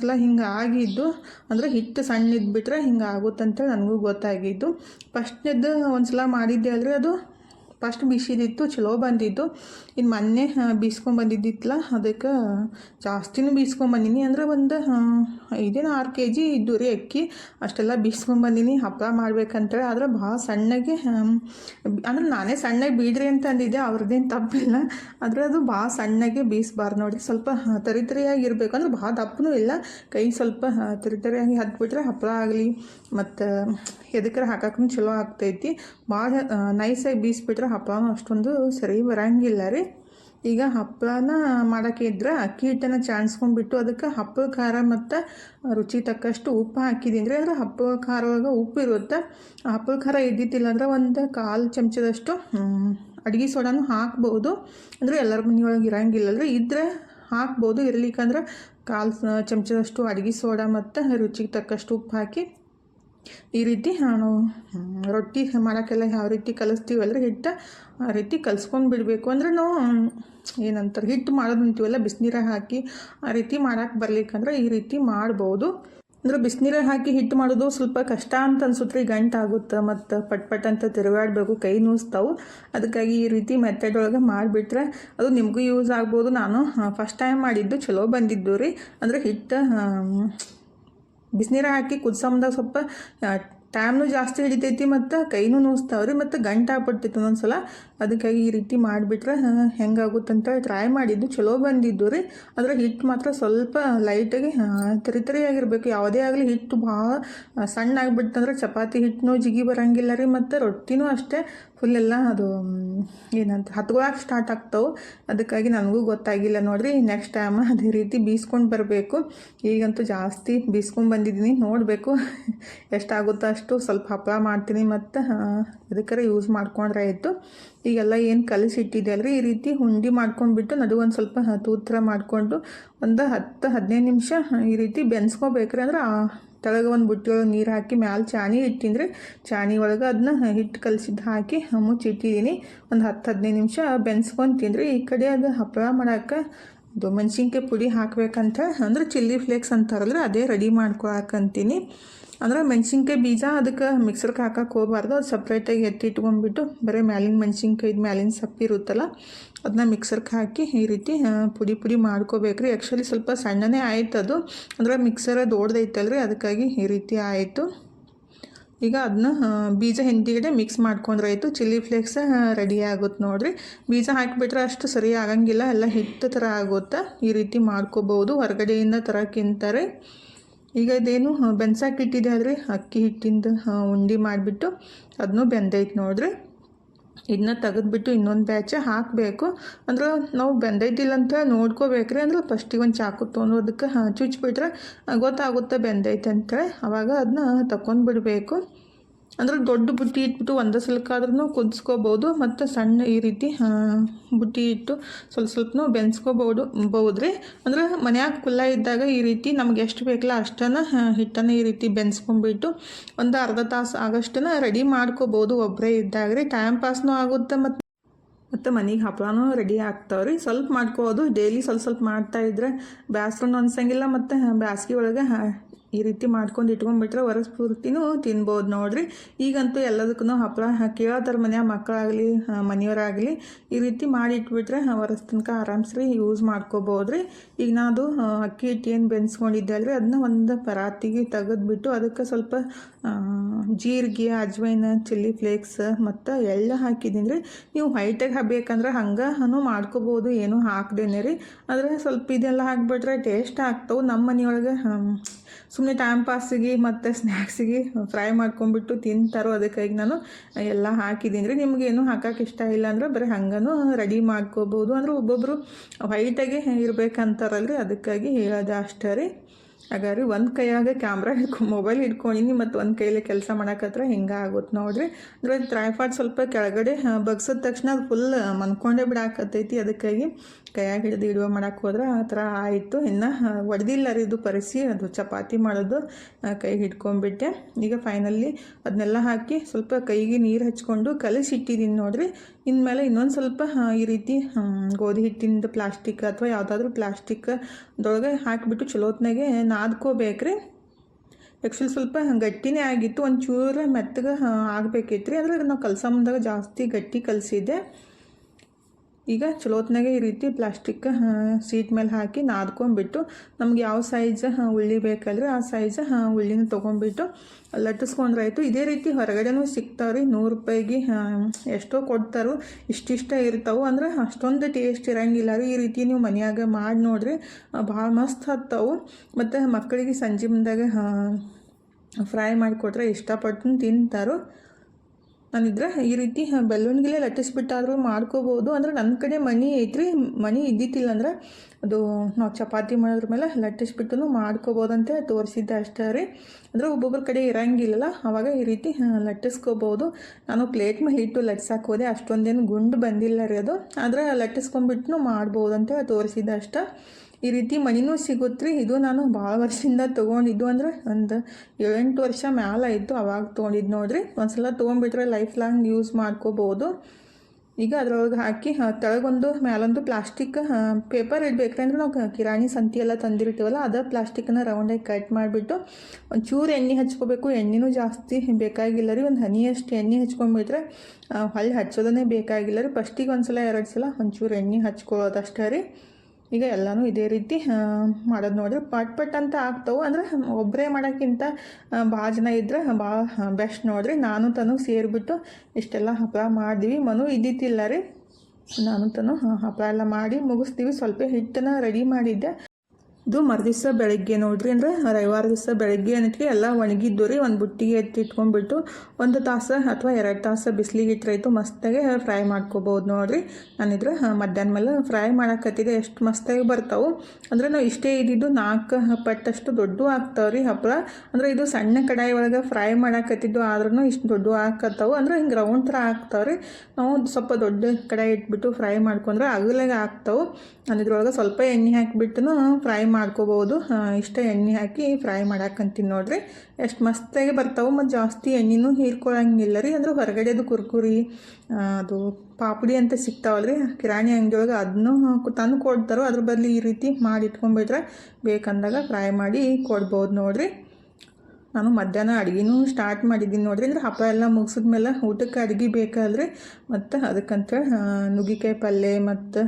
ಸಲ ಹಿಂಗೆ ಆಗಿದ್ದು. ಅಂದರೆ ಹಿಟ್ಟು ಸಣ್ಣ ಇದ್ಬಿಟ್ರೆ ಹಿಂಗೆ ಆಗುತ್ತಂತೇಳಿ ನನಗೂ ಗೊತ್ತಾಗಿದ್ದು. ಫಸ್ಟ್ನೇದು ಒಂದು ಸಲ ಮಾಡಿದ್ದೆ ಅಲ್ರಿ ಅದು ಫಸ್ಟ್ ಬಿಸಿದಿತ್ತು ಚಲೋ ಬಂದಿದ್ದು. ಇನ್ನು ಮೊನ್ನೆ ಬೀಸ್ಕೊಂಬಂದಿದ್ದಿತ್ತಲ್ಲ ಅದಕ್ಕೆ ಜಾಸ್ತಿನೂ ಬೀಸ್ಕೊಂಬಂದಿನಿ ಅಂದ್ರೆ ಒಂದು ಐದೇನು ಆರು ಕೆ ಜಿ ಇದ್ದು ರೀ ಅಕ್ಕಿ. ಅಷ್ಟೆಲ್ಲ ಬೀಸ್ಕೊಂಬಂದಿನಿ ಹಪ್ಪಳ ಮಾಡ್ಬೇಕಂತೇಳಿ. ಆದರೆ ಭಾಳ ಸಣ್ಣಗೆ ಅಂದ್ರೆ ನಾನೇ ಸಣ್ಣಗೆ ಬೀಡ್ರಿ ಅಂತ ಅಂದಿದ್ದೆ ಅವ್ರದ್ದೇನು ತಪ್ಪಿಲ್ಲ. ಆದರೆ ಅದು ಭಾಳ ಸಣ್ಣಗೆ ಬೀಸ್ಬಾರ್ದು ನೋಡಿ ಸ್ವಲ್ಪ ತರಿತರಿಯಾಗಿ ಇರಬೇಕು. ಅಂದ್ರೆ ಭಾಳ ದಪ್ಪನೂ ಇಲ್ಲ. ಕೈ ಸ್ವಲ್ಪ ತರಿತರಿಯಾಗಿ ಹತ್ಬಿಟ್ರೆ ಹಪ್ಪಳ ಆಗಲಿ, ಮತ್ತು ಎದಕ್ಕರ ಹಾಕಕ್ಕೂ ಚಲೋ ಆಗ್ತೈತಿ. ಭಾಳ ನೈಸಾಗಿ ಬೀಸ್ಬಿಟ್ರೆ ಹಪ್ಪಳನೂ ಅಷ್ಟೊಂದು ಸರಿ ಬರಂಗಿಲ್ಲ ರೀ. ಈಗ ಹಪ್ಪಳನ ಮಾಡೋಕ್ಕೆ ಇದ್ರೆ ಅಕ್ಕಿ ಹಿಟ್ಟನ್ನು ಚಾಣಿಸ್ಕೊಂಡ್ಬಿಟ್ಟು ಅದಕ್ಕೆ ಹಪ್ಪಳ ಖಾರ ಮತ್ತು ರುಚಿ ತಕ್ಕಷ್ಟು ಉಪ್ಪು ಹಾಕಿದ್ದೀನಿ ರೀ. ಅಂದ್ರೆ ಹಪ್ಪಳ ಖಾರ ಒಳಗೆ ಉಪ್ಪು ಇರುತ್ತೆ. ಹಪ್ಪಳ ಖಾರ ಇದ್ದಿತ್ತಿಲ್ಲ ಅಂದ್ರೆ ಒಂದು ಕಾಲು ಚಮಚದಷ್ಟು ಅಡುಗೆ ಸೋಡಾನು ಹಾಕ್ಬೋದು. ಅಂದರೆ ಎಲ್ಲರ ಮನೆಯೊಳಗೆ ಇರೋಂಗಿಲ್ಲ ಅಂದರೆ ಇದ್ದರೆ ಹಾಕ್ಬೋದು. ಇರಲಿಕ್ಕಂದ್ರೆ ಕಾಲು ಚಮಚದಷ್ಟು ಅಡುಗೆ ಸೋಡಾ ಮತ್ತು ರುಚಿಗೆ ತಕ್ಕಷ್ಟು ಉಪ್ಪು ಹಾಕಿ ಈ ರೀತಿ ನಾನು ರೊಟ್ಟಿ ಮಾಡೋಕ್ಕೆಲ್ಲ ಯಾವ ರೀತಿ ಕಲಿಸ್ತೀವಲ್ಲ ಹಿಟ್ಟು, ಆ ರೀತಿ ಕಲ್ಸ್ಕೊಂಡು ಬಿಡಬೇಕು. ಅಂದರೆ ನಾವು ಏನಂತಾರೆ ಹಿಟ್ಟು ಮಾಡೋದಂತೀವಲ್ಲ ಬಿಸಿನೀರಾಗ ಹಾಕಿ ಆ ರೀತಿ ಮಾಡೋಕ್ಕೆ ಬರ್ಲಿಕ್ಕಂದ್ರೆ ಈ ರೀತಿ ಮಾಡ್ಬೋದು. ಅಂದ್ರೆ ಬಿಸಿನೀರಾಗ ಹಾಕಿ ಹಿಟ್ಟು ಮಾಡೋದು ಸ್ವಲ್ಪ ಕಷ್ಟ ಅಂತ ಅನ್ಸುತ್ತೆ ಗಂಟು ಆಗುತ್ತೆ, ಮತ್ತು ಪಟ್ ಪಟ್ ಅಂತ ತಿರುಗಾಡಬೇಕು, ಕೈ ನೂಸ್ತಾವು. ಅದಕ್ಕಾಗಿ ಈ ರೀತಿ ಮೆಥಡ್ ಒಳಗೆ ಮಾಡಿಬಿಟ್ರೆ ಅದು ನಿಮಗೂ ಯೂಸ್ ಆಗ್ಬೋದು. ನಾನು ಫಸ್ಟ್ ಟೈಮ್ ಮಾಡಿದ್ದು ಚಲೋ ಬಂದಿದ್ದು ರೀ. ಅಂದರೆ ಹಿಟ್ಟು ಬಿಸಿನೀರಾಗ ಹಾಕಿ ಕುದ್ಸಂದಾಗ ಸ್ವಲ್ಪ ಟೈಮ್ನು ಜಾಸ್ತಿ ಹಿಡಿತೈತಿ ಮತ್ತು ಕೈನೂ ನೋಸ್ತಾವೆ ರೀ ಮತ್ತು ಗಂಟು ಆಗ್ಬಿಡ್ತೈತಿ ಒಂದೊಂದು ಸಲ ಅದಕ್ಕಾಗಿ ಈ ರೀತಿ ಮಾಡಿಬಿಟ್ರೆ ಹೆಂಗಾಗುತ್ತಂತ ಟ್ರೈ ಮಾಡಿದ್ದು. ಚಲೋ ಬಂದಿದ್ದು ರೀ. ಅದರ ಹಿಟ್ಟು ಮಾತ್ರ ಸ್ವಲ್ಪ ಲೈಟಾಗಿ ತರಿ ತರಿಯಾಗಿರ್ಬೇಕು ಯಾವುದೇ ಆಗಲಿ ಹಿಟ್ಟು ಭಾಳ ಸಣ್ಣ ಆಗಿಬಿಡ್ತಂದ್ರೆ ಚಪಾತಿ ಹಿಟ್ಟನ್ನೂ ಜಿಗಿ ಬರೋಂಗಿಲ್ಲ ರೀ ಮತ್ತು ರೊಟ್ಟಿನೂ ಅಷ್ಟೇ. ಫುಲ್ ಎಲ್ಲ ಅದು ಏನಂತ ಹತ್ಕೊಳಕ್ಕೆ ಸ್ಟಾರ್ಟ್ ಆಗ್ತಾವೆ. ಅದಕ್ಕಾಗಿ ನನಗೂ ಗೊತ್ತಾಗಿಲ್ಲ ನೋಡಿರಿ. ನೆಕ್ಸ್ಟ್ ಟೈಮ್ ಅದೇ ರೀತಿ ಬೀಸ್ಕೊಂಡು ಬರಬೇಕು. ಈಗಂತೂ ಜಾಸ್ತಿ ಬೀಸ್ಕೊಂಡು ಬಂದಿದ್ದೀನಿ. ನೋಡಬೇಕು ಎಷ್ಟಾಗುತ್ತೋ ಅಷ್ಟು ಸ್ವಲ್ಪ ಹಪ್ಪಳ ಮಾಡ್ತೀನಿ ಮತ್ತು ಅದಕ್ಕರ ಯೂಸ್ ಮಾಡ್ಕೊಂಡ್ರೆ ಆಯಿತು. ಈಗೆಲ್ಲ ಏನು ಕಲಸಿಟ್ಟಿದೆ ಅಲ್ರಿ? ಈ ರೀತಿ ಹುಂಡಿ ಮಾಡ್ಕೊಂಡ್ಬಿಟ್ಟು ನಡು ಒಂದು ಸ್ವಲ್ಪ ತೂತ್ರ ಮಾಡಿಕೊಂಡು ಒಂದು ಹತ್ತು ಹದಿನೈದು ನಿಮಿಷ ಈ ರೀತಿ ಬೆನ್ಸ್ಕೋಬೇಕ್ರಿ ಅಂದ್ರೆ ತೆಳಗೆ ಒಂದು ಬುಟ್ಟಿ ಒಳಗೆ ನೀರು ಹಾಕಿ, ಮ್ಯಾಲೆ ಚಾಣಿ ಇಟ್ಟಿಂದ್ರೆ ಚಾಣಿ ಒಳಗೆ ಅದನ್ನ ಹಿಟ್ಟು ಕಲಸಿದ್ದು ಹಾಕಿ ಮುಚ್ಚಿಟ್ಟಿದ್ದೀನಿ ಒಂದು ಹತ್ತು ಹದಿನೈದು ನಿಮಿಷ ಬೆನ್ಸ್ಕೊಂಡು ತಿಂದ್ರೆ. ಈ ಕಡೆ ಅದು ಹಪ್ಪಳ ಮಾಡೋಕೆ ಅದು ಮೆಣಸಿನ್ಕಾಯಿ ಪುಡಿ ಹಾಕ್ಬೇಕಂತ ಅಂದ್ರೆ ಚಿಲ್ಲಿ ಫ್ಲೇಕ್ಸ್ ಅಂತಾರಲ್ಲ ಅದೇ ರೆಡಿ ಮಾಡ್ಕೊಳಕಂತೀನಿ ಅಂದ್ರೆ ಮೆಣಸಿನ್ಕಾಯಿ ಬೀಜ ಅದಕ್ಕೆ ಮಿಕ್ಸರ್ಗೆ ಹಾಕಕ್ಕೆ ಹೋಗ್ಬಾರ್ದು, ಅದು ಸಪ್ರೇಟಾಗಿ ಎತ್ತಿ ಇಟ್ಕೊಂಡ್ಬಿಟ್ಟು ಬರೀ ಮ್ಯಾಲಿನ ಮೆಣಸಿನ್ಕಾಯಿದ ಮ್ಯಾಲಿನ ಸಪ್ಪಿ ಇರುತ್ತಲ್ಲ ಅದನ್ನ ಮಿಕ್ಸರ್ಗೆ ಹಾಕಿ ಈ ರೀತಿ ಪುಡಿ ಪುಡಿ ಮಾಡ್ಕೋಬೇಕ್ರಿ. ಆ್ಯಕ್ಚುಲಿ ಸ್ವಲ್ಪ ಸಣ್ಣನೇ ಆಯ್ತು ಅದು. ಅಂದರೆ ಮಿಕ್ಸರ್ ದೊಡ್ಡದೈತಲ್ರಿ ಅದಕ್ಕಾಗಿ ಈ ರೀತಿ ಆಯಿತು. ಈಗ ಅದನ್ನ ಬೀಜ ಹಿಂದಿಗಡೆ ಮಿಕ್ಸ್ ಮಾಡ್ಕೊಂಡ್ರೆ ಆಯಿತು ಚಿಲ್ಲಿ ಫ್ಲೇಕ್ಸ್ ರೆಡಿ ಆಗುತ್ತೆ ನೋಡಿರಿ. ಬೀಜ ಹಾಕಿಬಿಟ್ರೆ ಅಷ್ಟು ಸರಿ ಆಗಂಗಿಲ್ಲ, ಎಲ್ಲ ಹಿಟ್ಟು ಥರ ಆಗುತ್ತೆ. ಈ ರೀತಿ ಮಾಡ್ಕೋಬೋದು. ಹೊರಗಡೆಯಿಂದ ತರಕ್ಕಿಂತಾರೆ ಈಗ ಇದೇನು ಬೆನ್ಸಾಕಿಟ್ಟಿದೆ ಆದರೆ ಅಕ್ಕಿ ಹಿಟ್ಟಿಂದ ಉಂಡೆ ಮಾಡಿಬಿಟ್ಟು ಅದನ್ನು ಬೆಂದೈತೆ ನೋಡ್ರಿ. ಇದನ್ನ ತೆಗೆದುಬಿಟ್ಟು ಇನ್ನೊಂದು ಬ್ಯಾಚ್ ಹಾಕಬೇಕು. ಅಂದ್ರೆ ನಾವು ಬೆಂದೈತಿಲ್ಲ ಅಂತ ನೋಡ್ಕೋಬೇಕ್ರಿ. ಅಂದ್ರೆ ಫಸ್ಟಿಗೆ ಒಂದು ಚಾಕು ತೊಗೊಂಡು ಚುಚ್ಚಿಬಿಟ್ರೆ ಗೊತ್ತಾಗುತ್ತೆ ಬೆಂದೈತೆ ಅಂತೇಳಿ ಅವಾಗ ಅದನ್ನ ತಗೊಂಡ್ಬಿಡ್ಬೇಕು ಅಂದ್ರೆ ದೊಡ್ಡ ಬುಟ್ಟಿ ಇಟ್ಬಿಟ್ಟು ಒಂದೇ ಸಲಕ್ಕಾದ್ರೂ ಕುದಿಸ್ಕೋಬೋದು, ಮತ್ತು ಸಣ್ಣ ಈ ರೀತಿ ಬುಟ್ಟಿ ಇಟ್ಟು ಸ್ವಲ್ಪ ಸ್ವಲ್ಪನೂ ಬೆನ್ಸ್ಕೋಬೋದು ಬಹುದ್ರಿ ಅಂದ್ರೆ ಮನ್ಯಾಗ ಕುಲ್ಲ ಇದ್ದಾಗ ಈ ರೀತಿ ನಮ್ಗೆ ಎಷ್ಟು ಬೇಕಲ್ಲ ಅಷ್ಟನ್ನು ಹಿಟ್ಟನ್ನು ಈ ರೀತಿ ಬೆನ್ಸ್ಕೊಂಡ್ಬಿಟ್ಟು ಒಂದು ಅರ್ಧ ತಾಸು ಆಗಷ್ಟನ್ನ ರೆಡಿ ಮಾಡ್ಕೋಬೋದು ಒಬ್ಬರೇ ಇದ್ದಾಗ ರೀ. ಟೈಮ್ ಪಾಸ್ನೂ ಆಗುತ್ತೆ ಮತ್ತು ಮತ್ತು ಮನೆಗೆ ಹಪ್ಪಳನೂ ರೆಡಿ ಆಗ್ತಾವೆ ರೀ ಸ್ವಲ್ಪ ಮಾಡ್ಕೋಬೋದು. ಡೈಲಿ ಸ್ವಲ್ಪ ಸ್ವಲ್ಪ ಮಾಡ್ತಾಯಿದ್ರೆ ಬ್ಯಾಸ್ರನ್ನು ಅನ್ಸಂಗಿಲ್ಲ, ಮತ್ತು ಬ್ಯಾಸ್ಗೆ ಒಳಗೆ ಈ ರೀತಿ ಮಾಡ್ಕೊಂಡು ಇಟ್ಕೊಂಡ್ಬಿಟ್ರೆ ವರ್ಷ ಪೂರ್ತಿನೂ ತಿನ್ಬೋದು ನೋಡ್ರಿ. ಈಗಂತೂ ಎಲ್ಲದಕ್ಕೂ ಹಪ್ಪಳ ಕೇಳ್ತಾರ ಮನೆಯ ಮಕ್ಕಳಾಗಲಿ ಮನೆಯವರಾಗಲಿ ಈ ರೀತಿ ಮಾಡಿ ಇಟ್ಬಿಟ್ರೆ ವರ್ಷ ತನಕ ಆರಾಮ್ಸ್ರಿ, ಯೂಸ್ ಮಾಡ್ಕೋಬೋದ್ರಿ. ಈಗ ನಾನು ಅಕ್ಕಿ ಹಿಟ್ಟು ಏನು ಬೆನ್ಸ್ಕೊಂಡಿದ್ದೆ ಅಲ್ರಿ ಅದನ್ನ ಒಂದು ಪರಾತಿಗೆ ತೆಗೆದ್ಬಿಟ್ಟು ಅದಕ್ಕೆ ಸ್ವಲ್ಪ ಜೀರಿಗೆ ಅಜ್ವೈನ ಚಿಲ್ಲಿ ಫ್ಲೇಕ್ಸ್ ಮತ್ತು ಎಳ್ಳು ಹಾಕಿದ್ದೀನಿ ರೀ. ನೀವು ಹೈಟಾಗಿ ಹಬ್ಬೇಕಂದ್ರೆ ಹಂಗೆ ಮಾಡ್ಕೋಬೋದು, ಏನೂ ಹಾಕ್ದೇನೆ ರೀ. ಆದರೆ ಸ್ವಲ್ಪ ಇದೆಲ್ಲ ಹಾಕ್ಬಿಟ್ರೆ ಟೇಸ್ಟ್ ಆಗ್ತವೆ. ನಮ್ಮ ಮನೆಯೊಳಗೆ ಸುಮ್ಮನೆ ಟೈಮ್ ಪಾಸಿಗೆ ಮತ್ತು ಸ್ನ್ಯಾಕ್ಸಿಗೆ ಫ್ರೈ ಮಾಡ್ಕೊಂಡ್ಬಿಟ್ಟು ತಿಂತಾರೋ ಅದಕ್ಕಾಗಿ ನಾನು ಎಲ್ಲ ಹಾಕಿದ್ದೀನಿ. ರೀ ನಿಮಗೇನು ಹಾಕೋಕೆ ಇಷ್ಟ ಇಲ್ಲ ಅಂದ್ರೆ ಬರೀ ಹಂಗನೂ ರೆಡಿ ಮಾಡ್ಕೋಬೋದು. ಅಂದ್ರೆ ಒಬ್ಬೊಬ್ಬರು ವೈಟಾಗಿ ಇರಬೇಕಂತಾರಲ್ಲ ರೀ ಅದಕ್ಕಾಗಿ ಹೇಳೋದು ಅಷ್ಟೇ ರೀ. ಹಾಗಾದ್ರೆ ಒಂದು ಕೈಯಾಗ ಕ್ಯಾಮ್ರಾ ಹಿಡ್ಕೊ ಮೊಬೈಲ್ ಹಿಡ್ಕೊಂಡಿನಿ, ಮತ್ತು ಒಂದು ಕೈಯಲ್ಲಿ ಕೆಲಸ ಮಾಡೋಕ್ಕತ್ರ ಹಿಂಗೆ ಆಗುತ್ತೆ ನೋಡಿರಿ. ಅಂದರೆ ಟ್ರೈಫಾಡ್ ಸ್ವಲ್ಪ ಕೆಳಗಡೆ ಬಗ್ಸಿದ ತಕ್ಷಣ ಅದು ಫುಲ್ ಮನ್ಕೊಂಡೇ ಬಿಡಾಕತ್ತೈತಿ. ಅದಕ್ಕಾಗಿ ಕೈಯಾಗ ಹಿಡಿದು ಇಡುವ ಮಾಡಕ್ಕೆ ಹೋದ್ರೆ ಆ ಥರ ಆಯಿತು. ಇನ್ನು ಒಡೆದಿಲ್ಲ ರೀ ಇದು ಪರಿಸಿ, ಅದು ಚಪಾತಿ ಮಾಡೋದು ಕೈ ಹಿಡ್ಕೊಂಡ್ಬಿಟ್ಟೆ. ಈಗ ಫೈನಲ್ಲಿ ಅದನ್ನೆಲ್ಲ ಹಾಕಿ ಸ್ವಲ್ಪ ಕೈಗೆ ನೀರು ಹಚ್ಕೊಂಡು ಕಲಸಿಟ್ಟಿದ್ದೀನಿ ನೋಡಿರಿ. ಇನ್ಮೇಲೆ ಇನ್ನೊಂದು ಸ್ವಲ್ಪ ಈ ರೀತಿ ಗೋಧಿ ಹಿಟ್ಟಿಂದ ಪ್ಲಾಸ್ಟಿಕ್ ಅಥವಾ ಯಾವುದಾದ್ರೂ ಪ್ಲಾಸ್ಟಿಕ್ ದೊಳಗೆ ಹಾಕಿಬಿಟ್ಟು ಚಲೋತ್ನಾಗೆ ನಾದ್ಕೋಬೇಕ್ರಿ. ಆ್ಯಕ್ಚುಲಿ ಸ್ವಲ್ಪ ಗಟ್ಟಿನೇ ಆಗಿತ್ತು, ಒಂಚೂರು ಮೆತ್ತಗೆ ಆಗಬೇಕಿತ್ತು ರೀ ಅದ್ರಾಗ ನಾವು ಕಲಸ ಮುಂದಾಗ ಜಾಸ್ತಿ ಗಟ್ಟಿ ಕಲಸಿದ್ದೆ. ಈಗ ಚಲೋತ್ನಾಗೆ ಈ ರೀತಿ ಪ್ಲಾಸ್ಟಿಕ್ ಸೀಟ್ ಮೇಲೆ ಹಾಕಿ ನಾದ್ಕೊಂಡ್ಬಿಟ್ಟು ನಮ್ಗೆ ಯಾವ ಸೈಜ್ ಉಳ್ಳಿ ಬೇಕಲ್ರಿ ಆ ಸೈಜ್ ಉಳ್ಳಿನ ತೊಗೊಂಡ್ಬಿಟ್ಟು ಲಟ್ಟಿಸ್ಕೊಂಡ್ರಾಯ್ತು ಇದೇ ರೀತಿ ಹೊರಗಡೆನೂ ಸಿಗ್ತಾವ್ರಿ. ನೂರು ರೂಪಾಯಿಗೆ ಎಷ್ಟೋ ಕೊಡ್ತಾರೋ. ಇಷ್ಟಿಷ್ಟ ಇರ್ತಾವೆ. ಅಂದ್ರೆ ಅಷ್ಟೊಂದು ಟೇಸ್ಟ್ ಇರಂಗಿಲ್ಲ ರೀ. ಈ ರೀತಿ ನೀವು ಮನೆಯಾಗ ಮಾಡಿ ನೋಡ್ರಿ ಭಾಳ ಮಸ್ತ್ ಹತ್ತವು. ಮತ್ತು ಮಕ್ಕಳಿಗೆ ಸಂಜೆ ಮುಂದಾಗ ಫ್ರೈ ಮಾಡಿಕೊಟ್ರೆ ಇಷ್ಟಪಟ್ಟು ತಿಂತಾರೋ. ನಾನಿದ್ರೆ ಈ ರೀತಿ ಬೆಲ್ಲುನ್ಗಿಲೆ ಲಟ್ಟಿಸ್ಬಿಟ್ಟಾದರೂ ಮಾಡ್ಕೋಬೋದು. ಅಂದ್ರೆ ನನ್ನ ಕಡೆ ಮಣಿ ಐತ್ರಿ, ಮಣಿ ಇದ್ದಿತ್ತಿಲ್ಲ ಅಂದ್ರೆ ಅದು ನಾವು ಚಪಾತಿ ಮಾಡೋದ್ರ ಮೇಲೆ ಲಟ್ಟಿಸ್ಬಿಟ್ಟು ಮಾಡ್ಕೋಬೋದಂತೆ ತೋರಿಸಿದ್ದೆ ಅಷ್ಟೇ ರೀ. ಅಂದರೆ ಒಬ್ಬೊಬ್ಬರ ಕಡೆ ಇರೋಂಗಿಲ್ಲಲ್ಲ ಆವಾಗ ಈ ರೀತಿ ಲಟ್ಟಿಸ್ಕೋಬೋದು. ನಾನು ಪ್ಲೇಟ್ ಮೇಲೆ ಇಟ್ಟು ಲಟ್ಸಕ್ಕೆ ಹೋದೆ, ಅಷ್ಟೊಂದೇನು ಗುಂಡು ಬಂದಿಲ್ಲ ರೀ ಅದು. ಆದರೆ ಲಟ್ಟಿಸ್ಕೊಂಡ್ಬಿಟ್ಟು ಮಾಡ್ಬೋದಂತೆ ತೋರಿಸಿದ್ದೆ ಅಷ್ಟೇ. ಈ ರೀತಿ ಮಣಿನೂ ಸಿಗುತ್ತೆ ಇದು ನಾನು ಭಾಳ ವರ್ಷದಿಂದ ತೊಗೊಂಡಿದ್ದು ಅಂದ್ರೆ ಒಂದು ಏಳೆಂಟು ವರ್ಷ ಮ್ಯಾಲ ಇತ್ತು ಅವಾಗ ತೊಗೊಂಡಿದ್ದು ನೋಡಿರಿ. ಒಂದು ಸಲ ತೊಗೊಂಡ್ಬಿಟ್ರೆ ಲೈಫ್ ಲಾಂಗ್ ಯೂಸ್ ಮಾಡ್ಕೋಬೋದು. ಈಗ ಅದ್ರೊಳಗೆ ಹಾಕಿ ತೆಳಗೊಂದು ಮ್ಯಾಲೊಂದು ಪ್ಲಾಸ್ಟಿಕ್ ಪೇಪರ್ ಇಡಬೇಕ್ರಿ ಅಂದ್ರೆ ನಾವು ಕಿರಾಣಿ ಸಂತಿ ಎಲ್ಲ ತಂದಿರ್ತೀವಲ್ಲ, ಅದ ಪ್ಲಾಸ್ಟಿಕ್ನ ರೌಂಡಾಗಿ ಕಟ್ ಮಾಡಿಬಿಟ್ಟು ಒಂಚೂರು ಎಣ್ಣೆ ಹಚ್ಕೋಬೇಕು. ಎಣ್ಣೆನೂ ಜಾಸ್ತಿ ಬೇಕಾಗಿಲ್ಲ ರೀ. ಒಂದು ಹನಿಯಷ್ಟು ಎಣ್ಣೆ ಹಚ್ಕೊಂಡ್ಬಿಟ್ರೆ ಅಲ್ಲಿ ಹಚ್ಚೋದನ್ನೇ ಬೇಕಾಗಿಲ್ಲ ರೀ. ಫಸ್ಟಿಗೆ ಒಂದು ಸಲ ಎರಡು ಸಲ ಒಂಚೂರು ಎಣ್ಣೆ ಹಚ್ಕೊಳ್ಳೋದು ಅಷ್ಟೇ ರೀ. ಈಗ ಎಲ್ಲನೂ ಇದೇ ರೀತಿ ಮಾಡೋದು ನೋಡಿರಿ. ಪಟ್ ಪಟ್ ಅಂತ ಆಗ್ತವೆ, ಅಂದ್ರೆ ಒಬ್ಬರೇ ಮಾಡೋಕ್ಕಿಂತ ಭಾಳ ಜನ ಇದ್ರೆ ಭಾಳ ಬೆಸ್ಟ್ ನೋಡಿರಿ. ನಾನು ತನು ಸೇರಿಬಿಟ್ಟು ಇಷ್ಟೆಲ್ಲ ಹಪ್ಪಳ ಮಾಡಿದ್ವಿ. ಮನು ಇದ್ದಿತ್ತಿಲ್ಲ ರೀ. ನಾನು ತನು ಹಪ್ಪಳ ಎಲ್ಲ ಮಾಡಿ ಮುಗಿಸ್ತೀವಿ. ಸ್ವಲ್ಪ ಹಿಟ್ಟನ್ನು ರೆಡಿ ಮಾಡಿದ್ದೆ. ಇದು ಮರುದಿವ್ಸ ಬೆಳಗ್ಗೆ ನೋಡ್ರಿ ಅಂದ್ರೆ ರವಿವಾರ ದಿವಸ ಬೆಳಗ್ಗೆ ಅನ್ನಕ್ಕೆ ಎಲ್ಲ ಒಣಗಿದ್ದು ರೀ, ಒಂದು ಬುಟ್ಟಿಗೆ ಎತ್ತಿ ಇಟ್ಕೊಂಡ್ಬಿಟ್ಟು ಒಂದು ತಾಸು ಅಥವಾ ಎರಡು ತಾಸು ಬಿಸಿಲಿಗೆ ಇಟ್ಟರೆ ಮಸ್ತಾಗೆ ಫ್ರೈ ಮಾಡ್ಕೋಬೋದು ನೋಡ್ರಿ. ನಾನಿದ್ರೆ ಮಧ್ಯಾಹ್ನ ಮೇಲೆ ಫ್ರೈ ಮಾಡಕತ್ತಿದೆ, ಎಷ್ಟು ಮಸ್ತಾಗಿ ಬರ್ತಾವೆ. ಅಂದ್ರೆ ನಾವು ಇಷ್ಟೇ ಇದ್ದಿದ್ದು ನಾಲ್ಕು ಪಟ್ಟಷ್ಟು ದೊಡ್ಡ ಆಗ್ತಾವೆ ರೀ ಹಪ್ಪಳ ಅಂದ್ರೆ ಇದು ಸಣ್ಣ ಕಡಾಯಿ ಒಳಗೆ ಫ್ರೈ ಮಾಡಕತ್ತಿದ್ದು ಆದ್ರೂ ಇಷ್ಟು ದೊಡ್ಡ ಹಾಕತ್ತಾವೆ ಅಂದ್ರೆ ಹಿಂಗೆ ರೌಂಡ್ ಥರ ಆಗ್ತಾವೆ ರೀ. ನಾವು ಸ್ವಲ್ಪ ದೊಡ್ಡ ಕಡಾಯಿ ಇಟ್ಬಿಟ್ಟು ಫ್ರೈ ಮಾಡ್ಕೊಂಡ್ರೆ ಅಗಲಾಗೆ ಆಗ್ತಾವೆ. ನಾನು ಇದ್ರೊಳಗೆ ಸ್ವಲ್ಪ ಎಣ್ಣೆ ಹಾಕಿಬಿಟ್ಟು ಫ್ರೈ ಮಾಡ್ಕೋಬೋದು. ಇಷ್ಟ ಎಣ್ಣೆ ಹಾಕಿ ಫ್ರೈ ಮಾಡಾಕಂತೀನಿ ನೋಡಿರಿ. ಎಷ್ಟು ಮಸ್ತಾಗಿ ಬರ್ತಾವೆ, ಮತ್ತು ಜಾಸ್ತಿ ಎಣ್ಣೆನೂ ಹೀರ್ಕೊಳ್ಳೋಂಗಿಲ್ಲ ರೀ. ಅಂದ್ರೆ ಹೊರಗಡೆದು ಕುರ್ಕುರಿ ಅದು ಪಾಪಡಿ ಅಂತ ಸಿಗ್ತಾವಲ್ಲ ರೀ ಕಿರಾಣಿ ಅಂಗಡಿಯೊಳಗೆ ಅದನ್ನು ತಂದು ಕೊಡ್ತಾರೋ, ಅದ್ರ ಬದಲು ಈ ರೀತಿ ಮಾಡಿ ಇಟ್ಕೊಂಡ್ಬಿಟ್ರೆ ಬೇಕಂದಾಗ ಫ್ರೈ ಮಾಡಿ ಕೊಡ್ಬೋದು ನೋಡಿರಿ. ನಾನು ಮಧ್ಯಾಹ್ನ ಅಡುಗೆನೂ ಸ್ಟಾರ್ಟ್ ಮಾಡಿದ್ದೀನಿ ನೋಡ್ರಿ. ಅಂದ್ರೆ ಹಬ್ಬ ಎಲ್ಲ ಮುಗಿಸಿದ್ಮೇಲೆ ಊಟಕ್ಕೆ ಅಡುಗೆ ಬೇಕಾದ್ರೆ ಮತ್ತು ಅದಕ್ಕಂತ ನುಗ್ಗಿಕಾಯಿ ಪಲ್ಯ ಮತ್ತು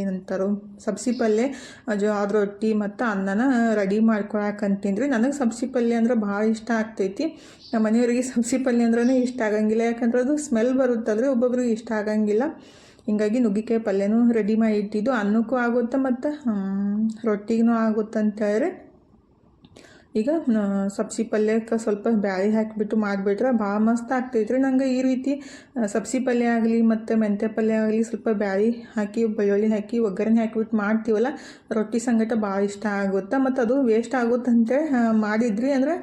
ಏನಂತಾರೋ ಸಬ್ಸಿ ಪಲ್ಯ ಜೋಳದ ರೊಟ್ಟಿ ಮತ್ತು ಅನ್ನನ ರೆಡಿ ಮಾಡ್ಕೊಳಕಂತೀನಿ ರೀ ನನಗೆ ಸಬ್ಸಿ ಪಲ್ಯ ಅಂದ್ರೆ ಭಾಳ ಇಷ್ಟ ಆಗ್ತೈತಿ. ನಮ್ಮ ಮನೆಯವರಿಗೆ ಸಬ್ಸಿ ಪಲ್ಯ ಅಂದ್ರೆ ಇಷ್ಟ ಆಗಂಗಿಲ್ಲ. ಯಾಕಂದ್ರೆ ಅದು ಸ್ಮೆಲ್ ಬರುತ್ತಲ್ರಿ, ಒಬ್ಬೊಬ್ರಿಗೆ ಇಷ್ಟ ಆಗಂಗಿಲ್ಲ. ಹಿಂಗಾಗಿ ನುಗ್ಗಿಕಾಯಿ ಪಲ್ಯನೂ ರೆಡಿ ಮಾಡಿ ಇಟ್ಟಿದ್ದು ಅನ್ನಕ್ಕೂ ಆಗುತ್ತೆ ಮತ್ತು ರೊಟ್ಟಿಗೂ ಆಗುತ್ತೆ ಹೇಳಿದ್ರೆ ಈಗ ಸಬ್ಸಿ ಪಲ್ಯಕ್ಕೆ ಸ್ವಲ್ಪ ಬ್ಯಾಳಿ ಹಾಕಿಬಿಟ್ಟು ಮಾಡಿಬಿಟ್ರೆ ಭಾಳ ಮಸ್ತ್ ಆಗ್ತೈತ್ರಿ. ನಂಗೆ ಈ ರೀತಿ ಸಬ್ಸಿ ಪಲ್ಯ ಆಗಲಿ ಮತ್ತು ಮೆಂತ್ಯ ಪಲ್ಯ ಆಗಲಿ ಸ್ವಲ್ಪ ಬ್ಯಾಳಿ ಹಾಕಿ, ಬೆಳ್ಳುಳ್ಳಿ ಹಾಕಿ, ಒಗ್ಗರಣೆ ಹಾಕಿಬಿಟ್ಟು ಮಾಡ್ತೀವಲ್ಲ, ರೊಟ್ಟಿ ಸಂಗಟ ಭಾಳ ಇಷ್ಟ ಆಗುತ್ತೆ. ಮತ್ತು ಅದು ವೇಸ್ಟ್ ಆಗುತ್ತಂತೆ ಮಾಡಿದ್ರಿ ಅಂದ್ರೆ